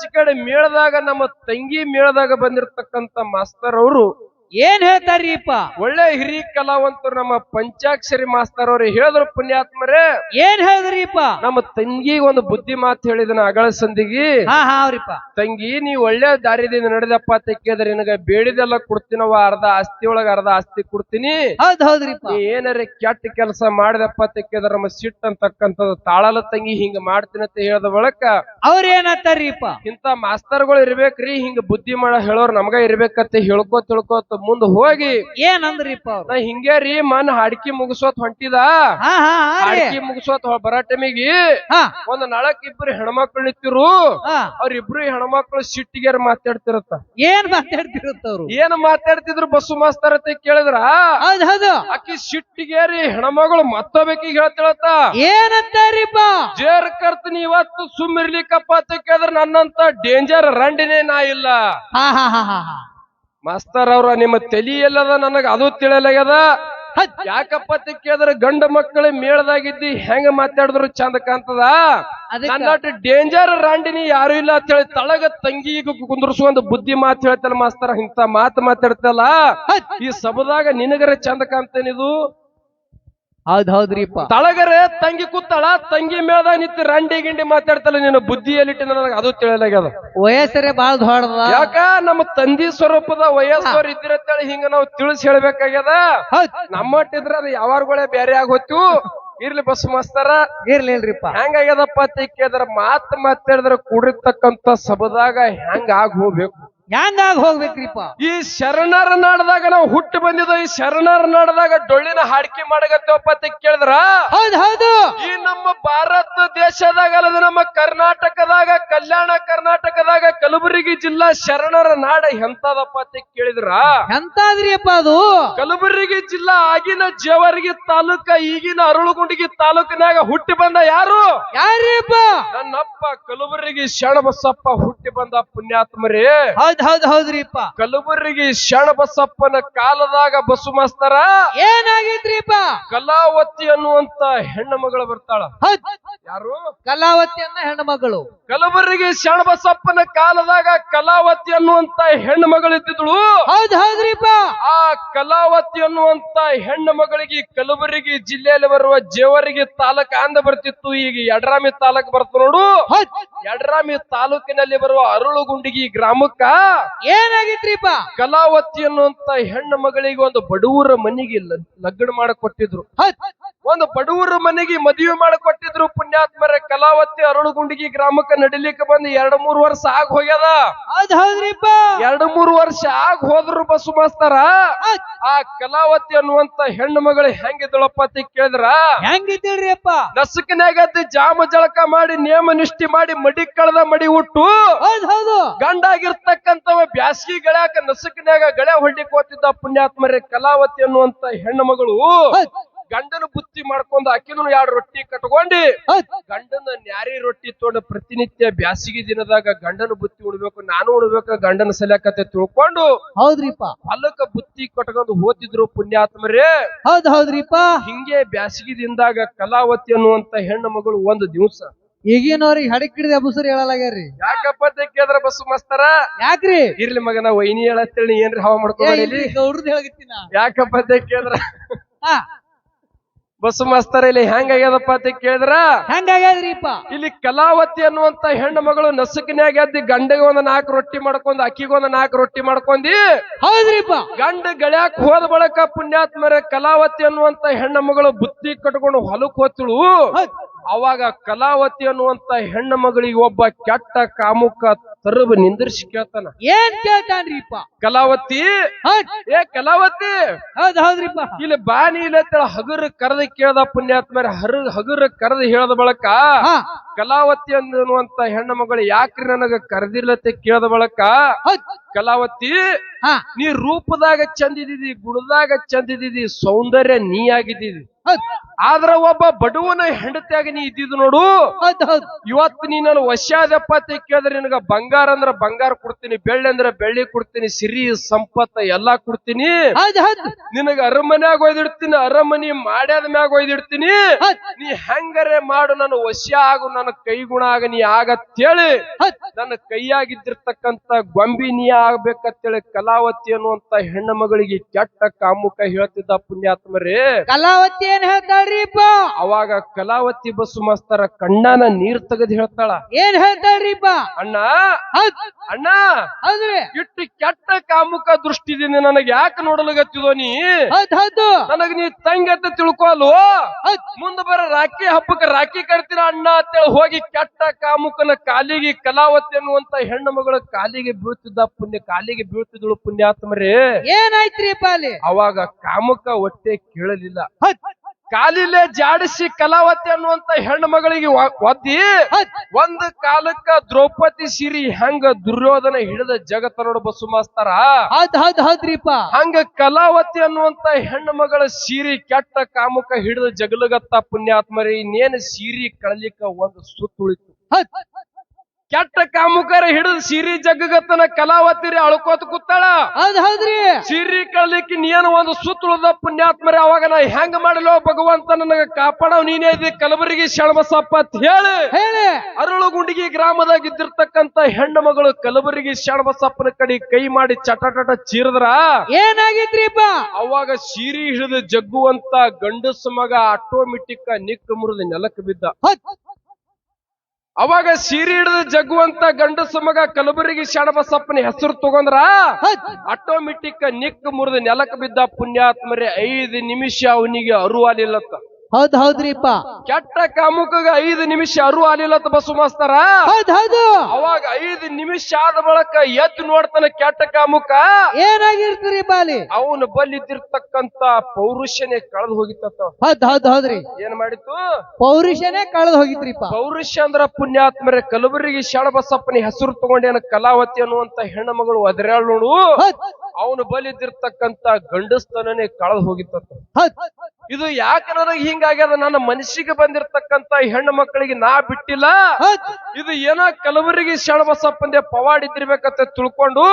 ಚಿಕ್ಕಡೆ ಮೇಳದಾಗ ನಮ್ಮ ತಂಗಿ ಮೇಳದಾಗ ಬಂದಿರತಕ್ಕಂತ ಮಾಸ್ತರ್ ಅವರು ಏನ್ ಹೇಳ್ತಾರೀಪ ಒಳ್ಳೆ ಹಿರಿಯ ಕಲಾವಂತರು ನಮ್ಮ ಪಂಚಾಕ್ಷರಿ ಮಾಸ್ತರ್ ಅವ್ರು ಹೇಳಿದ್ರು ಪುಣ್ಯಾತ್ಮರೇ. ಏನ್ ಹೇಳಿದ್ರಿಪ್ಪ? ನಮ್ಮ ತಂಗಿ ಒಂದು ಬುದ್ಧಿ ಮಾತು ಹೇಳಿದನ ಅಗಳ ಸಂದಿಗಿ. ಹಾ ಹಾ ಅವ್ರಿಪ್ಪ. ತಂಗಿ ನೀ ಒಳ್ಳೆ ದಾರಿದಿಂದ ನಡೆದಪ್ಪ ಅಂತ ಕೇಳಿದ್ರೆ ನಿನಗ ಬೇಡಿದೆಲ್ಲ ಕೊಡ್ತೀನವ ಅರ್ಧ ಆಸ್ತಿ ಒಳಗ ಅರ್ಧ ಆಸ್ತಿ ಕೊಡ್ತೀನಿ. ಹೌದ್ ಹೌದ್ರಿಪ್ಪ. ನೀ ಏನಾರ ಕೆಟ್ಟ ಕೆಲಸ ಮಾಡಿದಪ್ಪ ಅಂತ ಕೇಳಿದ್ರೆ ನಮ್ಮ ಸಿಟ್ ಅಂತಕ್ಕಂಥದ್ದು ತಾಳಲ ತಂಗಿ ಹಿಂಗ ಮಾಡ್ತೀನಿ ಅಂತ ಹೇಳ್ದ ಬಳಕ ಅವ್ರ ಏನತ್ತಾರೀಪ ಇಂತ ಮಾಸ್ತರ್ಗಳು ಇರ್ಬೇಕ್ರಿ ಹಿಂಗ ಬುದ್ಧಿ ಮಾಡ ಹೇಳೋರ್ ನಮಗ ಇರ್ಬೇಕಂತ ಹೇಳ್ಕೋ ತಿಳ್ಕೊತ ಮುಂದ್ ಹೋಗಿ. ಏನಂದ್ರಿಪ್ಪ ಅವ್ರು? ನಾ ಹಿಂಗೆ ರೀ ಮನ್ ಹಾಡ್ಕಿ ಮುಗಿಸೋತ್ ಹೊಂಟಿದ. ಹಾ ಹಾ ಹಾ ರೀ. ಹಾಡ್ಕಿ ಮುಗಿಸೋತ್ ಬರೋ ಟೈಮಿಗೆ ಹಾ. ಒಂದ್ ನಳಕ್ ಇಬ್ರು ಹೆಣ್ಮಕ್ಳು ನಿಂತಿರು ಹಾ. ಅವ್ರಿಬ್ರು ಹೆಣ್ಮಕ್ಳು ಸಿಟ್ಟಿಗೆರ್ ಮಾತಾಡ್ತಿರತ್ತ. ಏನ್ ಮಾತಾಡ್ತಿರುತ್ತವ್ರು ಏನ್ ಮಾತಾಡ್ತಿದ್ರು ಬಸ್ಸು ಮಾಸ್ತರ್ ಅಂತ ಕೇಳಿದ್ರ? ಹೌದ್ ಹೌದು. ಆಕಿ ಸಿಟ್ಟಿಗೇರಿ ಹೆಣ್ಮಗಳು ಮತ್ತೊಬ್ಬಕಿಗೆ ಹೇಳ್ತಿಳತ್ತ ಏನಂತಾರಿಪ್ಪ? ಜೇರ್ ಕರ್ತನಿ ಇವತ್ತು ಸುಮ್ಮಿರ್ಲಿಕ್ಕಪ್ಪ ಅಂತ ಕೇಳಿದ್ರ ನನ್ನಂತ ಡೇಂಜರ್ ರಂಡಿನೇ ನಾ ಇಲ್ಲ. ಹಾ ಹಾ ಹಾ ಹಾ ಹಾ. ಮಾಸ್ತರ್ ಅವ್ರ ನಿಮ್ಮ ತಲಿ ಎಲ್ಲದ ನನಗ ಅದು ತಿಳಿಯಲಾಗ್ಯದ? ಯಾಕಪ್ಪ ಕೇಳಿದ್ರೆ ಕೇಳಿದ್ರ ಗಂಡ ಮಕ್ಕಳ ಮೇಳದಾಗಿದ್ದಿ ಹೆಂಗ ಮಾತಾಡಿದ್ರು ಚಂದ ಕಾಣ್ತದ? ನನ್ನಟ್ಟು ಡೇಂಜರ್ ರಾಂಡಿನಿ ಯಾರು ಇಲ್ಲ ಅಂತ ಹೇಳಿ ತಳಗ ತಂಗಿ ಕುಂದ್ರಸುವಂತ ಬುದ್ಧಿ ಮಾತು ಹೇಳ್ತಲ್ಲ ಮಾಸ್ತರ ಇಂತ ಮಾತು ಮಾತಾಡ್ತಲ್ಲ? ಈ ಸಬದಾಗ ನಿನಗರ ಚಂದ ಕಾಣ್ತೇನಿದು? ಹೌದ್ ಹೌದ್ರಿಪ್ಪ. ತಳಗರೆ ತಂಗಿ ಕೂತಾಳ ತಂಗಿ ಮೇಲೆ ನಿಂತು ರಂಡಿ ಗಿಂಡಿ ಮಾತಾಡ್ತಲ್ಲ ನಿನ್ನ ಬುದ್ಧಿಯಲ್ಲಿಟ್ಟು ನನಗೆ ಅದು ತಿಳಿಯಲಾಗ್ಯದ. ವಯಸ್ಸರೇ ಬಾಳ ದೊಡ್ಡದ. ಯಾಕ? ನಮ್ಮ ತಂದಿ ಸ್ವರೂಪದ ವಯಸ್ಸವ್ರು ಇದ್ದಿರತ್ತೇಳಿ ಹಿಂಗ ನಾವು ತಿಳಿಸಿ ಹೇಳ್ಬೇಕಾಗ್ಯದ. ನಮ್ಮಟ್ಟಿದ್ರೆ ನಮ್ಮಟ್ಟಿದ್ರ ಅದು ಯಾವಾರ್ಗಳೇ ಬೇರೆ ಆಗೋತು ಇರ್ಲಿ ಬಸ್ ಮಾಸ್ತಾರ. ಇರ್ಲಿ ಇಲ್ರಿಪ್ಪ ಹೆಂಗಾಗ್ಯದಪ್ಪ ಅಂತ ಕೇಳಿದ್ರ ಮಾತ್ ಮಾತಾಡಿದ್ರ ಕೂಡಿರ್ತಕ್ಕಂತ ಸಬದಾಗ ಹೆಂಗ ಆಗ್ ಹೋಗ್ಬೇಕು? ಹೆಂಗಾಗ್ ಹೋಗ್ಬೇಕ್ರಿಪ್ಪ? ಈ ಶರಣರ ನಾಡದಾಗ ನಾವು ಹುಟ್ಟು ಬಂದಿದ ಈ ಶರಣರ ನಾಡದಾಗ ಡೊಳ್ಳಿನ ಹಾಡಿಕೆ ಮಾಡಗತ್ತೇವಪ್ಪ ಅಂತ ಕೇಳಿದ್ರ? ಹೌದು ಹೌದು. ಈ ನಮ್ಮ ಭಾರತ ದೇಶದಾಗ ಅಲ್ಲದ ನಮ್ಮ ಕರ್ನಾಟಕದಾಗ ಕಲ್ಯಾಣ ಕರ್ನಾಟಕದಾಗ ಕಲಬುರಗಿ ಜಿಲ್ಲಾ ಶರಣರ ನಾಡ ಎಂತದಪ್ಪ ಅಂತ ಕೇಳಿದ್ರ? ಎಂತಾದ್ರಿಪ್ಪ ಅದು? ಕಲಬುರಗಿ ಜಿಲ್ಲಾ ಆಗಿನ ಜೇವರ್ಗಿ ತಾಲೂಕ ಈಗಿನ ಅರಳುಗುಂಡಿಗಿ ತಾಲೂಕಿನಾಗ ಹುಟ್ಟಿ ಬಂದ ಯಾರು? ಯಾರಿಪ್ಪ ನನ್ನಪ್ಪ ಕಲಬುರಗಿ ಶರಣಬಸಪ್ಪ ಹುಟ್ಟಿ ಬಂದ ಪುಣ್ಯಾತ್ಮರೇ. ಹೌದ್ ಹೌದ್ ಹೌದ್ರಿಪ್ಪ ಕಲಬುರ್ಗಿ ಶರಣ ಬಸಪ್ಪನ ಕಾಲದಾಗ ಬಸು ಮಾಸ್ತರ ಏನಾಗಿದ್ರಿಪ್ಪ? ಕಲಾವತಿ ಅನ್ನುವಂತ ಹೆಣ್ಣು ಮಗಳು ಬರ್ತಾಳ. ಹೌದ್. ಯಾರು? ಕಲಾವತಿ ಅನ್ನ ಹೆಣ್ಣು ಮಗಳು. ಶರಣ ಬಸಪ್ಪನ ಕಾಲದಾಗ ಕಲಾವತಿ ಅನ್ನುವಂತ ಹೆಣ್ಣು ಮಗಳು ಇದ್ದಿದ್ಳು. ಹೌದ್ ಹೌದ್ರಿಪ್ಪ. ಆ ಕಲಾವತಿ ಅನ್ನುವಂತ ಹೆಣ್ಣು ಮಗಳಿಗೆ ಕಲಬುರಗಿ ಜಿಲ್ಲೆಯಲ್ಲಿ ಬರುವ ಜೇವರಿಗೆ ತಾಲೂಕ ಅಂದ ಬರ್ತಿತ್ತು. ಈಗ ಯಡ್ರಾಮಿ ತಾಲೂಕ್ ಬರ್ತ ನೋಡು. ಯಡ್ರಾಮಿ ತಾಲೂಕಿನಲ್ಲಿ ಬರುವ ಅರುಳುಗುಂಡಿಗಿ ಗ್ರಾಮಕ್ಕ ಏನಾಗಿದ್ರಿಪ್ಪ ಕಲಾವತಿ ಅನ್ನುವಂತ ಹೆಣ್ಣು ಮಗಳಿಗೆ ಒಂದು ಬಡವರ ಮನೆಗೆ ಲಗ್ನ ಮಾಡಕ್ ಕೊಟ್ಟಿದ್ರು. ಒಂದು ಬಡವರ ಮನೆಗೆ ಮದುವೆ ಮಾಡಿಕೊಟ್ಟಿದ್ರು ಪುಣ್ಯಾತ್ಮರ ಕಲಾವತಿ ಅರುಳುಗುಂಡಿಗಿ ಗ್ರಾಮಕ್ಕೆ ನಡಿಲಿಕ್ಕೆ ಬಂದು ಎರಡ್ ಮೂರ್ ವರ್ಷ ಆಗ ಹೋಗ್ಯದ. ಹೌದ್ ಹೌದ್ರಿಪ್ಪ. ಎರಡ್ ಮೂರ್ ವರ್ಷ ಆಗ ಹೋದ್ರು ಬಸ್ಸು ಮಾಸ್ತಾರ. ಆ ಕಲಾವತಿ ಅನ್ನುವಂತ ಹೆಣ್ಣು ಮಗಳು ಹೆಂಗಿದ್ದಳಪ್ಪ ಅಂತ ಕೇಳಿದ್ರ? ಹೆಂಗಿದ್ದೀರಿಪ್ಪ ನಸುಕಿನಾಗತ್ತಿ ಜಾಮ ಜಳಕ ಮಾಡಿ ನೇಮ ನಿಷ್ಠಿ ಮಾಡಿ ಮಡಿ ಕಳೆದ ಮಡಿ ಹುಟ್ಟು ಹೌದ್ ಹೌದು. ಗಂಡಾಗಿರ್ತಕ್ಕಂಥವ ಬ್ಯಾಸಗಿ ಗಳಾಕ ನಸುಕಿನಾಗ ಗಳೆ ಹೊಡ್ಲಿಕ್ ಹೋಗ್ತಿದ್ದ ಪುಣ್ಯಾತ್ಮರೇ ಕಲಾವತಿ ಅನ್ನುವಂತ ಹೆಣ್ಣು ಮಗಳು ಗಂಡನ ಬುತ್ತಿ ಮಾಡ್ಕೊಂಡು ಅಕ್ಕಿನೂ ಎರಡು ರೊಟ್ಟಿ ಕಟ್ಕೊಂಡಿ. ಗಂಡನ ನ್ಯಾರಿ ರೊಟ್ಟಿ ತೊಗೊಂಡು ಪ್ರತಿನಿತ್ಯ ಬ್ಯಾಸಿಗೆ ದಿನದಾಗ ಗಂಡನ ಬುತ್ತಿ ಉಡ್ಬೇಕು ನಾನು ಉಡ್ಬೇಕು ಗಂಡನ ಸಲಕತೆ ತಿಳ್ಕೊಂಡು. ಹೌದ್ರಿಪ್ಪ. ಹೊಲಕ್ಕ ಬುತ್ತಿ ಕಟ್ಕೊಂಡು ಹೋತಿದ್ರು ಪುಣ್ಯಾತ್ಮರೇ. ಹೌದ್ ಹೌದ್ರಿಪ್ಪ. ಹಿಂಗೆ ಬ್ಯಾಸಿಗೆ ದಿನದಾಗ ಕಲಾವತಿ ಅನ್ನುವಂತ ಹೆಣ್ಣು ಮಗಳು ಒಂದು ದಿವಸ. ಈಗಿನವ್ರಿಗೆ ಹಡಕ್ ಹಿಡಿದ ಹೇಳಲಾಗ್ಯಾರಿ ಯಾಕಪ್ಪ ತೆಕ್ಕಿದ್ರ ಬಸ್ ಮಸ್ತರ? ಯಾಕ್ರಿ? ಇರ್ಲಿ ಮಗನ ವೈನಿ ಹೇಳತ್ತೇಳಿ ಏನ್ರಿ ಹವಾ ಮಾಡ್ಕೊಂಡು ಗೌಡ್ರದ್ ಯಾಕಪ್ಪ ಅಂತ ಬಸ್ಸು ಮಾಸ್ತರ ಇಲ್ಲಿ ಹೆಂಗಾಗ್ಯದಪ್ಪ ಅಂತ ಕೇಳಿದ್ರ? ಹೆಂಗಾಗ್ಯದ್ರಿಪ್ಪ? ಇಲ್ಲಿ ಕಲಾವತಿ ಅನ್ನುವಂತ ಹೆಣ್ಣು ಮಗಳು ನಸುಕಿನಾಗ ಎದ್ದಿ ಗಂಡಗೆ ಒಂದ್ ನಾಲ್ಕು ರೊಟ್ಟಿ ಮಾಡ್ಕೊಂಡ್ ಅಕ್ಕಿಗೊಂದ್ ನಾಲ್ಕು ರೊಟ್ಟಿ ಮಾಡ್ಕೊಂಡಿ? ಹೌದ್ರಿಪ್ಪ. ಗಂಡ ಗಳ್ಯಾಕ್ ಹೋದ ಬಳಕ ಪುಣ್ಯಾತ್ಮರ ಕಲಾವತಿ ಅನ್ನುವಂತ ಹೆಣ್ಣು ಮಗಳು ಬುತ್ತಿ ಕಟ್ಕೊಂಡು ಹೊಲಕ್ ಹೋತಳು ಅವಾಗ ಕಲಾವತಿ ಅನ್ನುವಂತ ಹೆಣ್ಣು ಮಗಳಿಗೆ ಒಬ್ಬ ಕೆಟ್ಟ ಕಾಮುಕ ತರಬ ನಿಂದ್ರಿಸಿ ಕೇಳ್ತಾನ. ಏನ್ ಕೇಳ್ತಾನ್ರಿಪ್ಪ? ಕಲಾವತಿ? ಏ ಕಲಾವತಿ? ಹೌದ್ ಹೌದ್ರಿಪ್ಪ. ಇಲ್ಲಿ ಬಾನಿ ಇಲ್ಲ ಹಗುರ ಕರೆದ ಕೇಳ್ದ ಪುಣ್ಯಾತ್ಮರ ಹರ ಹಗುರ ಕರೆದ ಹೇಳದ ಬಳಕ ಕಲಾವತಿ ಅನ್ನುವಂತ ಹೆಣ್ಣು ಮಗಳು ಯಾಕ್ರಿ ನನಗ ಕರೆದಿರ್ಲತ್ತೆ ಕೇಳದ ಬಳಕ ಕಲಾವತಿ ನೀ ರೂಪದಾಗ ಚಂದಿದ್ದೀದಿ ಗುಣದಾಗ ಚಂದಿದ್ದೀದಿ ಸೌಂದರ್ಯ ನೀ ಆಗಿದ್ದೀವಿ ಆದ್ರ ಒಬ್ಬ ಬಡವನ ಹೆಂಡತಿಯಾಗಿ ನೀ ಇದ್ದಿದ್ ನೋಡು. ಇವತ್ತು ನೀ ನನ್ನ ವಶ್ಯಾದಪ್ಪ ಅಂತ ಕೇಳಿದ್ರೆ ನಿನಗ ಬಂಗಾರ ಅಂದ್ರ ಬಂಗಾರ ಕೊಡ್ತೀನಿ ಬೆಳ್ಳಿ ಅಂದ್ರ ಬೆಳ್ಳಿ ಕೊಡ್ತೀನಿ ಸಿರಿ ಸಂಪತ್ತ ಎಲ್ಲಾ ಕೊಡ್ತೀನಿ. ನಿನಗ ಅರಮನ್ಯಾಗ ಒಯ್ದಿಡ್ತೀನಿ ಅರಮನಿ ಮಾಡ್ಯಾದ ಮ್ಯಾಗ ಒಯ್ದಿಡ್ತೀನಿ. ನೀ ಹೆಂಗರೆ ಮಾಡು ನನ್ನ ವಶ್ಯ ಆಗು ನನ್ನ ಕೈಗುಣ ಆಗ ನೀ ಆಗತ್ತೇಳಿ. ನನ್ನ ಕೈಯಾಗಿದ್ದಿರ್ತಕ್ಕಂತ ಗೊಂಬಿ ನೀ ಆಗ್ಬೇಕಂತೇಳಿ ಕಲಾವತಿ ಅನ್ನುವಂತ ಹೆಣ್ಣು ಮಗಳಿಗೆ ಕೆಟ್ಟ ಕಾಮುಖ ಹೇಳ್ತಿದ್ದ ಪುಣ್ಯಾತ್ಮರೇ. ಕಲಾವತಿ ಏನ್ ಹೇಳ್ತಾಳ್ರಿಪ್ಪ ಅವಾಗ ಕಲಾವತಿ ಬಸ್ಸು ಮಾಸ್ತರ ಕಣ್ಣಾನ ನೀರ್ ತೆಗೆದು ಹೇಳ್ತಾಳ. ಏನ್ ಹೇಳ್ತಾಳ್ರಿಪ್ಪ ಅಣ್ಣ ಹೌದ್. ಅಣ್ಣ ಹೌದ್ರಿ. ಇಟ್ಟು ಕೆಟ್ಟ ಕಾಮುಕ ದೃಷ್ಟಿದಿಂದ ನನಗೆ ಯಾಕೆ ನೋಡಲಗತ್ತಿದೋ ನೀ? ಹೌದ್ ಹೌದು. ನನಗ್ ನೀ ತಂಗಿ ಅಂತ ತಿಳ್ಕೊಲು. ಮುಂದ ಬರ ರಾಖಿ ಹಬ್ಬಕ್ಕ ರಾಖಿ ಕಟ್ತೀರ ಅಣ್ಣ ಅಂತೇಳಿ ಹೋಗಿ ಕೆಟ್ಟ ಕಾಮುಕನ ಕಾಲಿಗೆ ಕಲಾವತಿ ಅನ್ನುವಂತ ಹೆಣ್ಣು ಮಗಳ ಕಾಲಿಗೆ ಬೀಳ್ತಿದ್ದ ಪುಣ್ಯ ಕಾಲಿಗೆ ಬೀಳ್ತಿದ್ದಳು ಪುಣ್ಯಾತ್ಮರೇ. ಏನಾಯ್ತ್ರಿ ಅಲ್ಲಿ? ಅವಾಗ ಕಾಮುಕ ಒಟ್ಟೆ ಕೇಳಲಿಲ್ಲ. ಕಾಲಿಲೆ ಜಾಡಿಸಿ ಕಲಾವತಿ ಅನ್ನುವಂತ ಹೆಣ್ಣು ಮಗಳಿಗೆ ಒದ್ದಿ ಒಂದ್ ಕಾಲಕ್ಕ ದ್ರೌಪದಿ ಸಿರಿ ಹೆಂಗ ದುರ್ಯೋಧನ ಹಿಡಿದ ಜಗತ್ತ ನೋಡು ಬಸ್ಸು ಮಾಸ್ತಾರ ಹೌದ್ ಹೌದ್ ಹೌದ್ರಿಪ್ಪ. ಹಂಗ ಕಲಾವತಿ ಅನ್ನುವಂತ ಹೆಣ್ಣು ಮಗಳ ಸೀರಿ ಕೆಟ್ಟ ಕಾಮುಕ ಹಿಡಿದ ಜಗಲಗತ್ತ ಪುಣ್ಯಾತ್ಮರಿ ಇನ್ನೇನು ಸೀರಿ ಕಳಲಿಕ್ಕ ಒಂದು ಸುತ್ತುಳಿತು. ಕೆಟ್ಟ ಕಾಮುಕರ ಹಿಡಿದು ಸಿರಿ ಜಗ್ಗತನ ಕಲಾವತಿರಿ ಅಳ್ಕೋತ ಕೂತಾಳ. ಹೌದ್ ಹೌದ್ರಿ. ಸಿರಿ ಕಳ್ಲಿಕ್ಕೆ ನೀನು ಒಂದು ಸುತ್ತುಳದ ಪುಣ್ಯಾತ್ಮರಿ ಅವಾಗ ನಾ ಹೆಂಗ ಮಾಡಲೋ ಭಗವಂತ ನನಗ ಕಾಪಾಡವ್ ನೀನೇ ಇದೆ ಕಲಬುರಗಿ ಶಣಬಸಪ್ಪ ಅಂತ ಹೇಳಿ. ಹೇಳಿ. ಅರಳುಗುಂಡಿಗೆ ಗ್ರಾಮದಾಗ ಇದ್ದಿರ್ತಕ್ಕಂತ ಹೆಣ್ಣು ಮಗಳು ಕಲಬುರಗಿ ಶಣಬಸಪ್ಪನ ಕಡೆ ಕೈ ಮಾಡಿ ಚಟಟಟ ಚೀರದ್ರ. ಏನಾಗಿದ್ರಿಪ್ಪ? ಅವಾಗ ಸಿರಿ ಹಿಡಿದು ಜಗ್ಗುವಂತ ಗಂಡಸ ಮಗ ಆಟೋಮೆಟಿಕ್ ನಿಕ್ಕ ಮುರಿದು ನೆಲಕ್ಕೆ ಬಿದ್ದ. ಅವಾಗ ಸೀರಿ ಹಿಡಿದು ಜಗ್ಗುವಂತ ಗಂಡಸ ಮಗ ಕಲಬುರಗಿ ಶಣಬಸಪ್ಪನ ಹೆಸರು ತಗೊಂಡ್ರ? ಆಟೋಮೆಟಿಕ್ ನಿಕ್ ಮುರಿದು ನೆಲಕ್ಕೆ ಬಿದ್ದ ಪುಣ್ಯಾತ್ಮರೇ ಐದು ನಿಮಿಷ ಅವನಿಗೆ ಅರುವಾಲಿಲ್ಲತ್ತ. ಹೌದ್ ಹೌದ್ರಿಪ್ಪ ಕೆಟ್ಟ ಕಾಮುಕಗ ಐದು ನಿಮಿಷ ಅರು ಆಲಿಲ್ಲತ್ತ ಬಸ್ಸು ಮಾಸ್ತಾರ? ಹೌದ್ ಹೌದು. ಅವಾಗ ಐದು ನಿಮಿಷ ಆದ ಬಳಕ ಎದ್ದು ನೋಡ್ತಾನ ಕೆಟ್ಟ ಕಾಮುಕ? ಏನಾಗಿರ್ತೀರಿ ಬಾಲಿ ಅವನ ಬಲ್ಲಿದ್ದಿರ್ತಕ್ಕಂತ ಪೌರುಷನೇ ಕಳೆದು ಹೋಗಿತ್ತ ಹೌದ್ ಹೌದ್ ಹೌದ್ರಿ ಏನ್ ಮಾಡಿತ್ತು? ಪೌರುಷನೇ ಕಳೆದು ಹೋಗಿತ್ರಿಪ್ಪ. ಪೌರುಷ ಅಂದ್ರ ಪುಣ್ಯಾತ್ಮರೇ ಕಲಬುರಗಿ ಶಣಬಸಪ್ಪನ ಹೆಸರು ತಗೊಂಡೇನ ಕಲಾವತಿ ಅನ್ನುವಂತ ಹೆಣ್ಣು ಮಗಳು ನೋಡು. ಅವನು ಬಲಿದ್ದಿರ್ತಕ್ಕಂತ ಗಂಡಸ್ತನನೇ ಕಳೆದು ಹೋಗಿತ್ತ ಹೌದ್. ಇದು ಯಾಕೆ ನನಗೆ ಹಿಂಗಾಗ್ಯದ? ನನ್ನ ಮನಸ್ಸಿಗೆ ಬಂದಿರತಕ್ಕಂತ ಹೆಣ್ಣು ಮಕ್ಕಳಿಗೆ ನಾ ಬಿಟ್ಟಿಲ್ಲ. ಇದು ಏನೋ ಕಲಬುರಗಿ ಶಣಬಸಪ್ಪಂದೆ ಪವಾಡಿದ್ದಿರ್ಬೇಕಂತ ತಿಳ್ಕೊಂಡು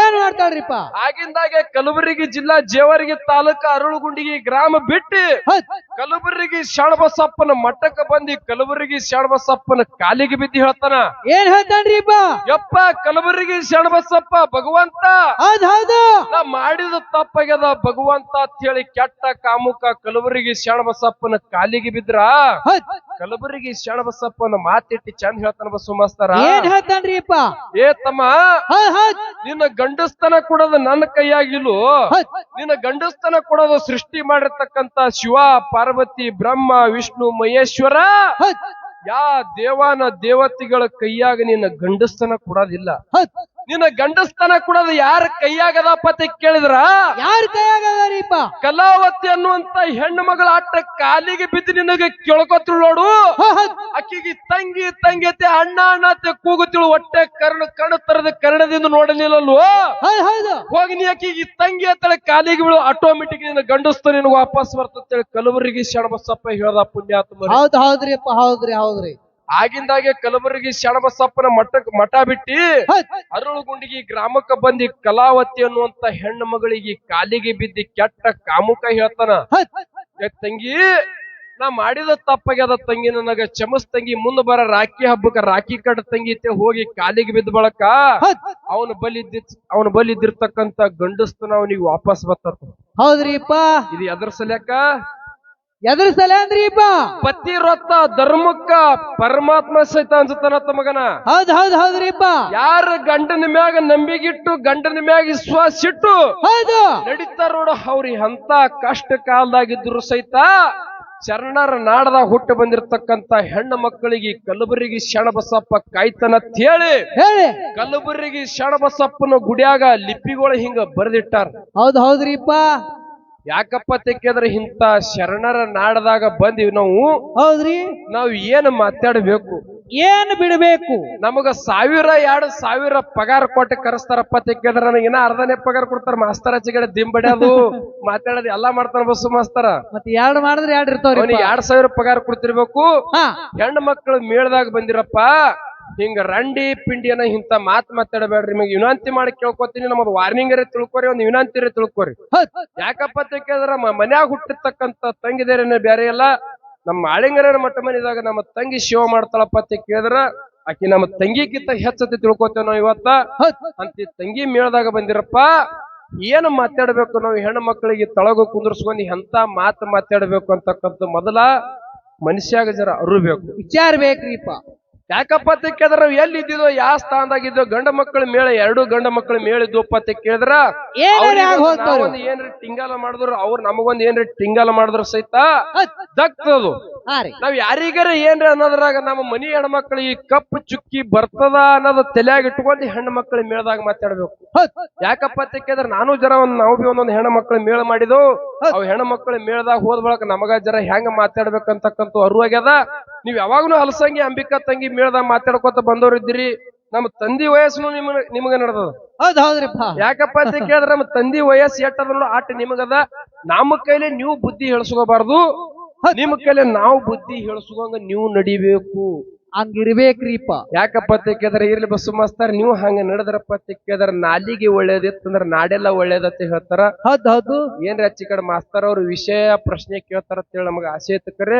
ಏನ್ ಮಾಡ್ತಾಳ್ರಿಪ್ಪ? ಆಗಿಂದಾಗೆ ಕಲಬುರಗಿ ಜಿಲ್ಲಾ ಜೇವರ್ಗಿ ತಾಲೂಕ ಅರಳುಗುಂಡಿಗೆ ಗ್ರಾಮ ಬಿಟ್ಟು ಕಲಬುರಗಿ ಶರಣಬಸಪ್ಪನ ಮಠಕ್ಕೆ ಬಂದಿ ಕಲಬುರಗಿ ಶರಣಬಸಪ್ಪನ ಕಾಲಿಗೆ ಬಿದ್ದು ಹೇಳ್ತಾನ. ಏನ್ ಹೇಳ್ತಾನ್ರಿಪ್ಪ ಯಪ್ಪ ಕಲಬುರಗಿ ಶರಣಬಸಪ್ಪ ಭಗವಂತ. ನಾ ಮಾಡಿದ ತಪ್ಪಾಗ್ಯದ ಭಗವಂತ ಅಂತ ಹೇಳಿ ಕೆಟ್ಟ ಕಾಮುಕ ಕಲಬುರಗಿ ಶಣಬಸಪ್ಪನ ಕಾಲಿಗೆ ಬಿದ್ರ? ಕಲಬುರಗಿ ಶಣಬಸಪ್ಪನ ಮಾತಿಟ್ಟು ಚಂದ ಹೇಳ್ತಾನ ಬಸ್ಸು ಮಾಸ್ತಾರ. ಏನ್ ಹೇಳ್ತಾನ್ರಿಪ್ಪ ಏ ತಮ್ಮ ನಿನ್ನ ಗಂಡಸ್ತನ ಕೊಡೋದು ನನ್ನ ಕೈಯಾಗಿಲು ನಿನ್ನ ಗಂಡಸ್ತನ ಕೊಡೋದು ಸೃಷ್ಟಿ ಮಾಡಿರ್ತಕ್ಕಂತ ಶಿವ ಪಾರ್ವತಿ ಬ್ರಹ್ಮ ವಿಷ್ಣು ಮಹೇಶ್ವರ. ಯಾ ದೇವಾನ ದೇವತೆಗಳ ಕೈಯಾಗ ನಿನ್ನ ಗಂಡಸ್ತನ ಕೊಡೋದಿಲ್ಲ. ನಿನ್ನ ಗಂಡಸ್ತನ ಕೂಡ ಯಾರ ಕೈಯಾಗದಪ್ಪ ಅಂತ ಕೇಳಿದ್ರ? ಯಾರ ಕೈಯಾಗದಾರಿಪ್ಪ ಕಲಾವತಿ ಅನ್ನುವಂತ ಹೆಣ್ಣು ಮಗಳ ಆಟ ಕಾಲಿಗೆ ಬಿದ್ದು ನಿನಗೆ ಕೇಳ್ಕೊತ್ರು ನೋಡು. ಅಕ್ಕಿಗೆ ತಂಗಿ ತಂಗಿತೆ ಅಣ್ಣ ಅಣ್ಣ ಕೂಗುತ್ತಿಳು ಹೊಟ್ಟೆ ಕರ್ಣ ಕಣ್ಣು ತರದ ಕರ್ಣದಿಂದ ನೋಡಲಿಲ್ಲಲ್ವೋ? ಹೋಗಿ ನೀ ಅಕ್ಕಿಗೆ ತಂಗಿ ಅಂತೇಳಿ ಕಾಲಿಗೆ ಬೀಳು ಆಟೋಮೆಟಿಕ್ ನಿನ್ನ ಗಂಡಸ್ತ ನಿನಗೆ ವಾಪಸ್ ಬರ್ತಂತೇಳಿ ಕಲಬುರಗಿ ಶರಣಬಸಪ್ಪ ಹೇಳ್ದ ಪುಣ್ಯಾತ್ಮ ಹೌದ್ ಹೌದ್ರಿಪ್ಪ ಹೌದ್ರಿ ಹೌದ್ರಿ. ಆಗಿಂದಾಗೆ ಕಲಬುರಗಿ ಶಣಬಸಪ್ಪನ ಮಠ ಮಠ ಬಿಟ್ಟಿ ಅರಳುಗುಂಡಿಗೆ ಗ್ರಾಮಕ್ಕ ಬಂದಿ ಕಲಾವತಿ ಅನ್ನುವಂತ ಹೆಣ್ಣು ಮಗಳಿಗೆ ಕಾಲಿಗೆ ಬಿದ್ದಿ ಕೆಟ್ಟ ಕಾಮುಕ ಹೇಳ್ತಾನ. ತಂಗಿ ನಾ ಮಾಡಿದ ತಪ್ಪಾಗ್ಯದ ತಂಗಿ ನನಗ ಚಮಸ್ ತಂಗಿ ಮುಂದ ಬರ ರಾಖಿ ಹಬ್ಬಕ್ಕ ರಾಖಿ ಕಟ್ಟ ತಂಗಿ ಇತ್ತೆ ಹೋಗಿ ಕಾಲಿಗೆ ಬಿದ್ದ ಬಳಕ ಅವನ ಬಲಿ ಬಲಿದ್ದ ಅವನು ಬಲಿದ್ದಿರ್ತಕ್ಕಂತ ಗಂಡಸ್ತನ ಅವನಿಗೆ ವಾಪಸ್ ಬತ್ತ ಹೌದ್ರಿಪ್ಪ. ಇದು ಎದ್ರ ಸಲ್ಯಾಕ ಎದ್ರ ಸಲ ಅಂದ್ರಿಪ್ಪ ಪತಿ ರೊತ್ತ ಧರ್ಮಕ್ಕ ಪರಮಾತ್ಮ ಸಹಿತ ಅನ್ಸುತ್ತಾನತ್ತ ಮಗನ? ಹೌದ್ ಹೌದ್ ಹೌದ್ರಿಪ್ಪ ಯಾರ ಗಂಡನ ಮ್ಯಾಗ ನಂಬಿಗಿಟ್ಟು ಗಂಡನ ಮ್ಯಾಗ ವಿಶ್ವಾಸ ಇಟ್ಟು ಹೌದು. ನಡೀತಾರ ನೋಡು ಅವ್ರಿ ಅಂತ ಕಷ್ಟ ಕಾಲದಾಗಿದ್ರು ಸಹಿತ ಶರಣರ ನಾಡದಾಗ ಹುಟ್ಟು ಬಂದಿರತಕ್ಕಂತ ಹೆಣ್ಣು ಮಕ್ಕಳಿಗೆ ಕಲಬುರಗಿ ಶಣಬಸಪ್ಪ ಕಾಯ್ತನ ಹೇಳಿ ಹೇಳಿ. ಕಲಬುರಗಿ ಶಣಬಸಪ್ಪನ ಗುಡಿಯಾಗ ಲಿಪಿಗಳು ಹಿಂಗ ಬರೆದಿಟ್ಟಾರ. ಹೌದ್ ಹೌದ್ರಿಪ್ಪ ಯಾಕಪ್ಪ ತೆಕ್ಕಿದ್ರೆ ಇಂತ ಶರಣರ ನಾಡದಾಗ ಬಂದಿವಿ ನಾವು? ಹೌದ್ರಿ? ನಾವು ಏನು ಮಾತಾಡಬೇಕು? ಏನ್ ಬಿಡಬೇಕು? ನಮಗ ಸಾವಿರ ಎರಡು ಸಾವಿರ ಪಗಾರ ಕೊಟ್ಟು ಕರೆಸ್ತಾರಪ್ಪ ತೆಕ್ಕಿದ್ರ ನನಗೆ ಇನ್ನ ಅರ್ಧನೇ ಪಗಾರ ಕೊಡ್ತಾರ. ಮಾಸ್ತರ ಚಿಗಡೆ ದಿಂಬಡ್ಯೋದು [LAUGHS] ಮಾತಾಡೋದು ಎಲ್ಲಾ ಮಾಡ್ತಾರ ಬಸ್ಸು ಮಾಸ್ತರ. ಮತ್ತೆ ಎರಡ್ ಮಾಡಿದ್ರೆ ಎರಡ್ ಇರ್ತಾವ್ರಿ ಅವನಿಗೆ ಎರಡ್ ಸಾವಿರ ಪಗಾರ ಕೊಡ್ತಿರ್ಬೇಕು. ಹಾ. ಹೆಣ್ಣು ಮಕ್ಕಳು ಮೇಳದಾಗ ಬಂದಿರಪ್ಪ. ಹಿಂಗ ರಂಡಿ ಪಿಂಡಿಯನ್ನ ಇಂತ ಮಾತ್ ಮಾತಾಡಬೇಡ್ರಿ. ನಿಮಗೆ ವಿನಂತಿ ಮಾಡಿ ಕೇಳ್ಕೊತೀನಿ. ನಮ್ಮದು ವಾರ್ನಿಂಗ್ ರೇ ತಿಳ್ಕೊರಿ, ಒಂದು ವಿನಂತಿ ರೀ ತಿಳ್ಕೊರಿ. ಯಾಕಪ್ಪ ಅಂತ ಕೇಳಿದ್ರ ಮನ್ಯಾಗ ಹುಟ್ಟಿರ್ತಕ್ಕಂತ ತಂಗಿದೇರೇನೆ ಬೇರೆ ಇಲ್ಲ. ನಮ್ಮ ಆಳಿಂಗರ ಮಟ್ಟ ಮನಿದಾಗ ನಮ್ಮ ತಂಗಿ ಶಿವ ಮಾಡ್ತಾಳಪ್ಪ ಅಂತ ಕೇಳಿದ್ರ, ಆಕಿ ನಮ್ಮ ತಂಗಿಗಿಂತ ಹೆಚ್ಚತಿ ತಿಳ್ಕೊತೇವ್ ನಾವು ಇವತ್ತ. ಅಂತ ತಂಗಿ ಮೇಳದಾಗ ಬಂದಿರಪ್ಪ, ಏನು ಮಾತಾಡ್ಬೇಕು ನಾವು ಹೆಣ್ಣು ಮಕ್ಕಳಿಗೆ ತಳಗ ಕುಂದ್ರಸ್ಕೊಂಡು ಎಂತ ಮಾತು ಮಾತಾಡ್ಬೇಕು ಅಂತಕ್ಕಂಥ ಮೊದಲ ಮನುಷ್ಯಾಗ ಜರ ಅರುಬೇಕು. ವಿಚಾರ ಬೇಕ್ರಿಪ್ಪ. ಯಾಕಪ್ಪ ಅಂತ ಕೇಳಿದ್ರ ನಾವು ಎಲ್ಲಿ ಇದ್ದಿದ್ವೋ ಯಾವ ಸ್ಥಾನದಾಗಿದ್ದೋ ಗಂಡ ಮಕ್ಕಳ ಮೇಳ ಎರಡು ಗಂಡ ಮಕ್ಕಳ ಮೇಳ ಇದ್ವಪ್ಪ ಅಂತ ಕೇಳಿದ್ರ. ಏನಾರ ಟಿಂಗಾಲ ಮಾಡಿದ್ರು ಅವ್ರು ನಮಗೊಂದ್ ಏನ್ರಿ ಟಿಂಗಾಲ ಮಾಡಿದ್ರು ಸಹಿತ? ದಕ್ತದು ನಾವ್ ಯಾರಿಗಾರ ಏನ್ರಿ ಅನ್ನೋದ್ರಾಗ ನಮ್ಮ ಮನಿ ಹೆಣ್ಮಕ್ಳು ಈ ಕಪ್ಪು ಚುಕ್ಕಿ ಬರ್ತದ ಅನ್ನೋದು ತಲೆಯಾಗ ಇಟ್ಕೊಂಡು ಹೆಣ್ಣು ಮಕ್ಕಳ ಮೇಳದಾಗ ಮಾತಾಡ್ಬೇಕು. ಯಾಕಪ್ಪ ಅಂತ ಕೇಳಿದ್ರೆ ನಾನು ಜರ ಒಂದ್ ನಾವು ಬಿ ಒಂದೊಂದ್ ಹೆಣ್ಣು ಮಕ್ಕಳ ಮೇಳ ಮಾಡಿದ್ವು ಅವ್ ಹೆಣ್ಣು ಮಕ್ಕಳ ಮೇಳದಾಗ ಹೋದ ಬಳಕ ನಮಗ ಜರ ಹೆಂಗ ಮಾತಾಡ್ಬೇಕಂತಕ್ಕಂತ ಅರಿವಾಗ್ಯದ ನೀವ್ ಯಾವಾಗ್ಲೂ ಹಲಸಂಗಿ ಅಂಬಿಕಾ ತಂಗಿ ಮೇಳದಾಗ ಮಾತಾಡ್ಕೊತ ಬಂದವರಿದ್ದೀರಿ ನಮ್ಮ ತಂದಿ ವಯಸ್ಸು ನಿಮ್ ನಿಮಗ ನಡ್ದದ? ಹೌದ್ ಹೌದ್ರಿಪ್ಪ. ಯಾಕಪ್ಪ ಅಂತ ಕೇಳಿದ್ರೆ ನಮ್ಮ ತಂದಿ ವಯಸ್ಸು ಎಟ್ಟದ್ರಲ್ಲೂ ಆಟ ನಿಮಗದ. ನಮ್ಮ ಕೈಲಿ ನೀವು ಬುದ್ಧಿ ಹೇಳ್ಸ್ಕೋಬಾರ್ದು. ನಿಮ್ಮ ಕೈಲಿ ನಾವು ಬುದ್ಧಿ ಹೇಳ್ಸ್ಕೊಂಗ ನೀವು ನಡಿಬೇಕು. ಹಂಗಿರ್ಬೇಕ್ರಿಪ್ಪ. ಯಾಕಪ್ಪ ಅಂತ ಕೇಳಿದ್ರೆ ಇರ್ಲಿ ಬಸ್ಸು ಮಸ್ತಾರ ನೀವು ಹಂಗ ನಡೆದ್ರಪ್ಪ ಅಂತ ಕೇಳಿದ್ರೆ ನಾಲಿಗೆ ಒಳ್ಳೇದಿತ್ತಂದ್ರ ನಾಡೆಲ್ಲ ಒಳ್ಳೇದತ್ತ ಹೇಳ್ತಾರ. ಹೌದ್ ಹೌದು. ಏನ್ರಿ ಅಚ್ಚಿ ಕಡೆ ಮಾಸ್ತರ್ ಅವ್ರ ವಿಷಯ ಪ್ರಶ್ನೆ ಕೇಳ್ತಾರ ಅಂತ ಹೇಳಿ ನಮಗ ಆಸೆ ಐತ ಕರೆ.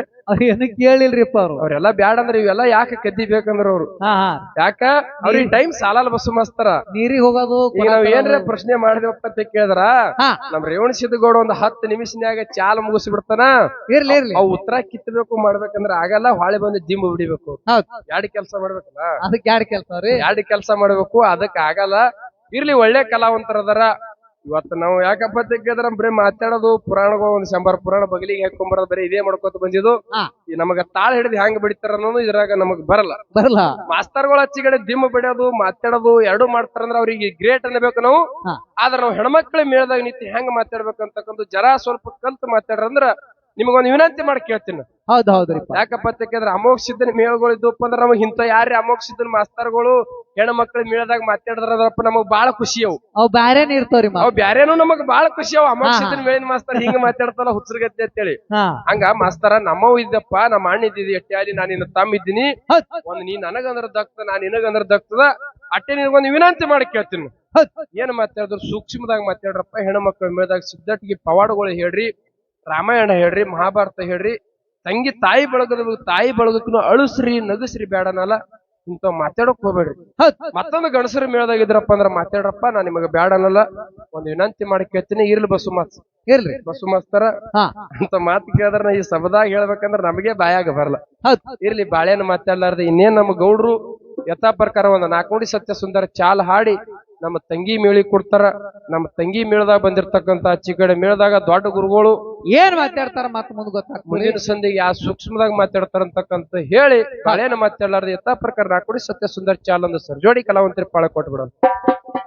ಏನು ಕೇಳಿಲ್ರಿಪ್ಪ ಅವ್ರು. ಅವ್ರೆಲ್ಲ ಬ್ಯಾಡ ಅಂದ್ರೆ ಇವೆಲ್ಲ ಯಾಕೆ ಕದ್ದಿಬೇಕಂದ್ರ ಅವ್ರು. ಹಾ ಹಾ. ಯಾಕ? ಅವ್ರಿಗೆ ಟೈಮ್ ಸಾಲಲ್ಲ ಬಸ್ಸು ಮಾಸ್ತಾರ ನೀರಿಗೆ ಹೋಗೋದು ಈಗ ನಾವ್ ಏನ್ರ ಪ್ರಶ್ನೆ ಮಾಡಿದ್ವಪ್ಪ ಅಂತ ಕೇಳಿದ್ರ? ಹಾ. ನಮ್ ರೇವಣ ಸಿದ್ದಗೌಡ ಒಂದ್ ಹತ್ತು ನಿಮಿಷನ್ಯಾಗ ಚಾಲ ಮುಗಿಸಿ ಬಿಡ್ತಾನ ಇರ್ಲಿ ಇರ್ಲಿ. ಅವ್ ಉತ್ತರ ಕಿತ್ತಬೇಕು ಮಾಡ್ಬೇಕಂದ್ರ ಆಗಲ್ಲ ಹೊಳೆ ಬಂದು ಜಿಮ್ ಬಿಡಿಬೇಕು. ಹೌದ್. ಎರಡು ಕೆಲಸ ಮಾಡ್ಬೇಕಲ್ಲ? ಅದಕ್ಕೆ ಯಾರ್ ಕೆಲ್ಸ ರೀ ಎರಡು ಕೆಲಸ ಮಾಡ್ಬೇಕು ಅದಕ್ ಆಗಲ್ಲ. ಇರ್ಲಿ ಒಳ್ಳೆ ಕಲಾವಂತರ ಅದರ. ಇವತ್ತು ನಾವು ಯಾಕಪ್ಪ ತೆಗ್ಗದ್ರ ಬರೀ ಮಾತಾಡೋದು ಪುರಾಣಗಳು ಒಂದ್ ಶಂಬರ್ ಪುರಾಣ ಬಗಲಿಗೆ ಹಾಕೊಂಬರೋದು ಬರೀ ಇದೇ ಮಾಡ್ಕೊತ ಬಂದಿದ್ದು. ಹಾ. ಈ ನಮಗ ತಾಳ ಹಿಡಿದು ಹೆಂಗ್ ಬಿಡಿತಾರ ಅನ್ನೋದು ಇದ್ರಾಗ ನಮಗ್ ಬರಲ್ಲ. ಬರಲ್ಲ. ಮಾಸ್ತರ್ಗಳ ಹಚ್ಚಿಗಡೆ ದಿಮ್ಮ ಬಿಡೋದು ಮಾತಾಡೋದು ಎರಡು ಮಾಡ್ತಾರಂದ್ರ ಅವ್ರಿಗೆ ಗ್ರೇಟ್ ಅನ್ಬೇಕು ನಾವು. ಹಾ. ಆದ್ರ ನಾವು ಹೆಣ್ಮಕ್ಳ ಮೇಳದಾಗ ನಿಂತು ಹೆಂಗ್ ಮಾತಾಡ್ಬೇಕಂತಕ್ಕಂಥ ಜರ ಸ್ವಲ್ಪ ಕಲ್ತು ಮಾತಾಡ್ರಂದ್ರ ನಿಮಗೊಂದು ವಿನಂತಿ ಮಾಡಿ ಕೇಳ್ತೀನಿ. ಹೌದ್ ಹೌದ್ರಿಪ್ಪ ಯಾಕಪ್ಪ ಅಂದ್ರೆ ಅಮೋಘ ಸಿದ್ಧನ ಮೇಳಗಳು ಇದ್ದಪ್ಪ ಅಂದ್ರೆ ನಮಗ್ ಇಂತ ಯಾರ್ರಿ ಅಮೋಘ ಸಿದ್ಧನ ಮಾಸ್ತರ್ಗಳು? ಹೆಣ್ಣು ಮಕ್ಳ ಮೇಳದಾಗ ಮಾತಾಡಿದ್ರಪ್ಪ ನಮಗ್ ಬಾಳ ಖುಷಿ ಅವು. ಅವ್ ಬ್ಯಾರೇನ್ ಇರ್ತಾವ್ರಿ ಅವ್ ಬ್ಯಾರೇನು ನಮಗ್ ಬಾಳ ಖುಷಿ ಅವು. ಅಮೋಘ ಸಿದ್ಧನ ಮೇಳಿನ ಮಾಸ್ತರ್ ಹಿಂಗ ಮಾತಾಡ್ತಾರ ಹುಚ್ಚರ್ಗತ್ತೆ ಅಂತೇಳಿ. ಹಂಗ ಮಾಸ್ತರ ನಮ್ಮವ್ ಇದ್ದಪ್ಪ ನಮ್ಮ ಅಣ್ಣ ಇದ್ದಿದ್ದು ಎಟ್ಟೆ ಅಲ್ಲಿ ನಾನು ನಿನ್ನ ತಮ್ಮ ಇದ್ದೀನಿ. ಒಂದ್ ನೀ ನನಗಂದ್ರ ದಕ್ತ ನಾನ್ ನಿನಗಂದ್ರ ದಕ್ತದ. ಅಟ್ಟೆ ನಿನಗೊಂದು ವಿನಂತಿ ಮಾಡಿ ಕೇಳ್ತೀನಿ. ಏನ್ ಮಾತಾಡಿದ್ರು? ಸೂಕ್ಷ್ಮದಾಗ ಮಾತಾಡ್ರಪ್ಪ ಹೆಣ್ಣು ಮಕ್ಕಳ ಮೇಳದಾಗ ಸಿದ್ಧಟಿಗೆ ಪವಾಡಗಳು ಹೇಳ್ರಿ ರಾಮಾಯಣ ಹೇಳ್ರಿ ಮಹಾಭಾರತ ಹೇಳ್ರಿ. ತಂಗಿ ತಾಯಿ ಬಳಗದ ತಾಯಿ ಬಳಗಕ್ಕೂ ಅಳುಸ್ರಿ ನಗಸ್ರಿ ಬೇಡನಲ್ಲ ಇಂತ ಮಾತಾಡಕ್ ಹೋಗ್ಬೇಡ್ರಿ. ಮತ್ತೊಂದು ಗಣಸರ ಮೇಳದಾಗಿದ್ರಪ್ಪ ಅಂದ್ರ ಮಾತಾಡ್ರಪ್ಪ ನಾ ನಿಮಗೆ ಬೇಡನಲ್ಲ ಒಂದ್ ವಿನಂತಿ ಮಾಡಿ ಕೇಳ್ತೀನಿ ಇರ್ಲಿ ಬಸ್ಸು ಮಾಸ್ ಇರ್ಲಿ. ಬಸ್ಸು ಮಾಸ್ತರ ಅಂತ ಮಾತು ಕೇಳಿದ್ರ ನಾ ಈ ಸಭದಾಗ ಹೇಳ್ಬೇಕಂದ್ರ ನಮಗೆ ಬಾಯಾಗ ಬರಲ್ಲ. ಇರ್ಲಿ ಬಾಳೆನ ಮಾತಾಡ್ಲಾರ್ದ ಇನ್ನೇನ್ ನಮ್ಮ ಗೌಡ್ರು ಯಥಾ ಪ್ರಕಾರ ಒಂದ್ ನಾಕೋಡಿ ಸತ್ಯ ಸುಂದರ ಚಾಲ್ ಹಾಡಿ ನಮ್ಮ ತಂಗಿ ಮೇಳಿ ಕೊಡ್ತಾರ. ನಮ್ಮ ತಂಗಿ ಮೇಳದಾಗ ಬಂದಿರ್ತಕ್ಕಂತ ಚಿಕ್ಕಡೆ ಮೇಳದಾಗ ದೊಡ್ಡ ಗುರುಗಳು ಏನ್ ಮಾತಾಡ್ತಾರ ಮತ್ ಮುಂದ್ ಗೊತ್ತಾಗ ಮುಂದಿನ ಸಂಧಿಗೆ ಯಾವ ಸೂಕ್ಷ್ಮದಾಗ ಮಾತಾಡ್ತಾರ ಅಂತಕ್ಕಂತ ಹೇಳಿ ಬಾಳೆನ ಮಾತಾಡಲಾರ್ದ ಯಥಾ ಪ್ರಕಾರ ನಾಕೊಡಿ ಸತ್ಯ ಸುಂದರ್ ಚಾಲ್ ಸರ್. ಜೋಡಿ ಕಲಾವಂತರಿ ಪಾಳ ಕೊಟ್ಬಿಡೋಣ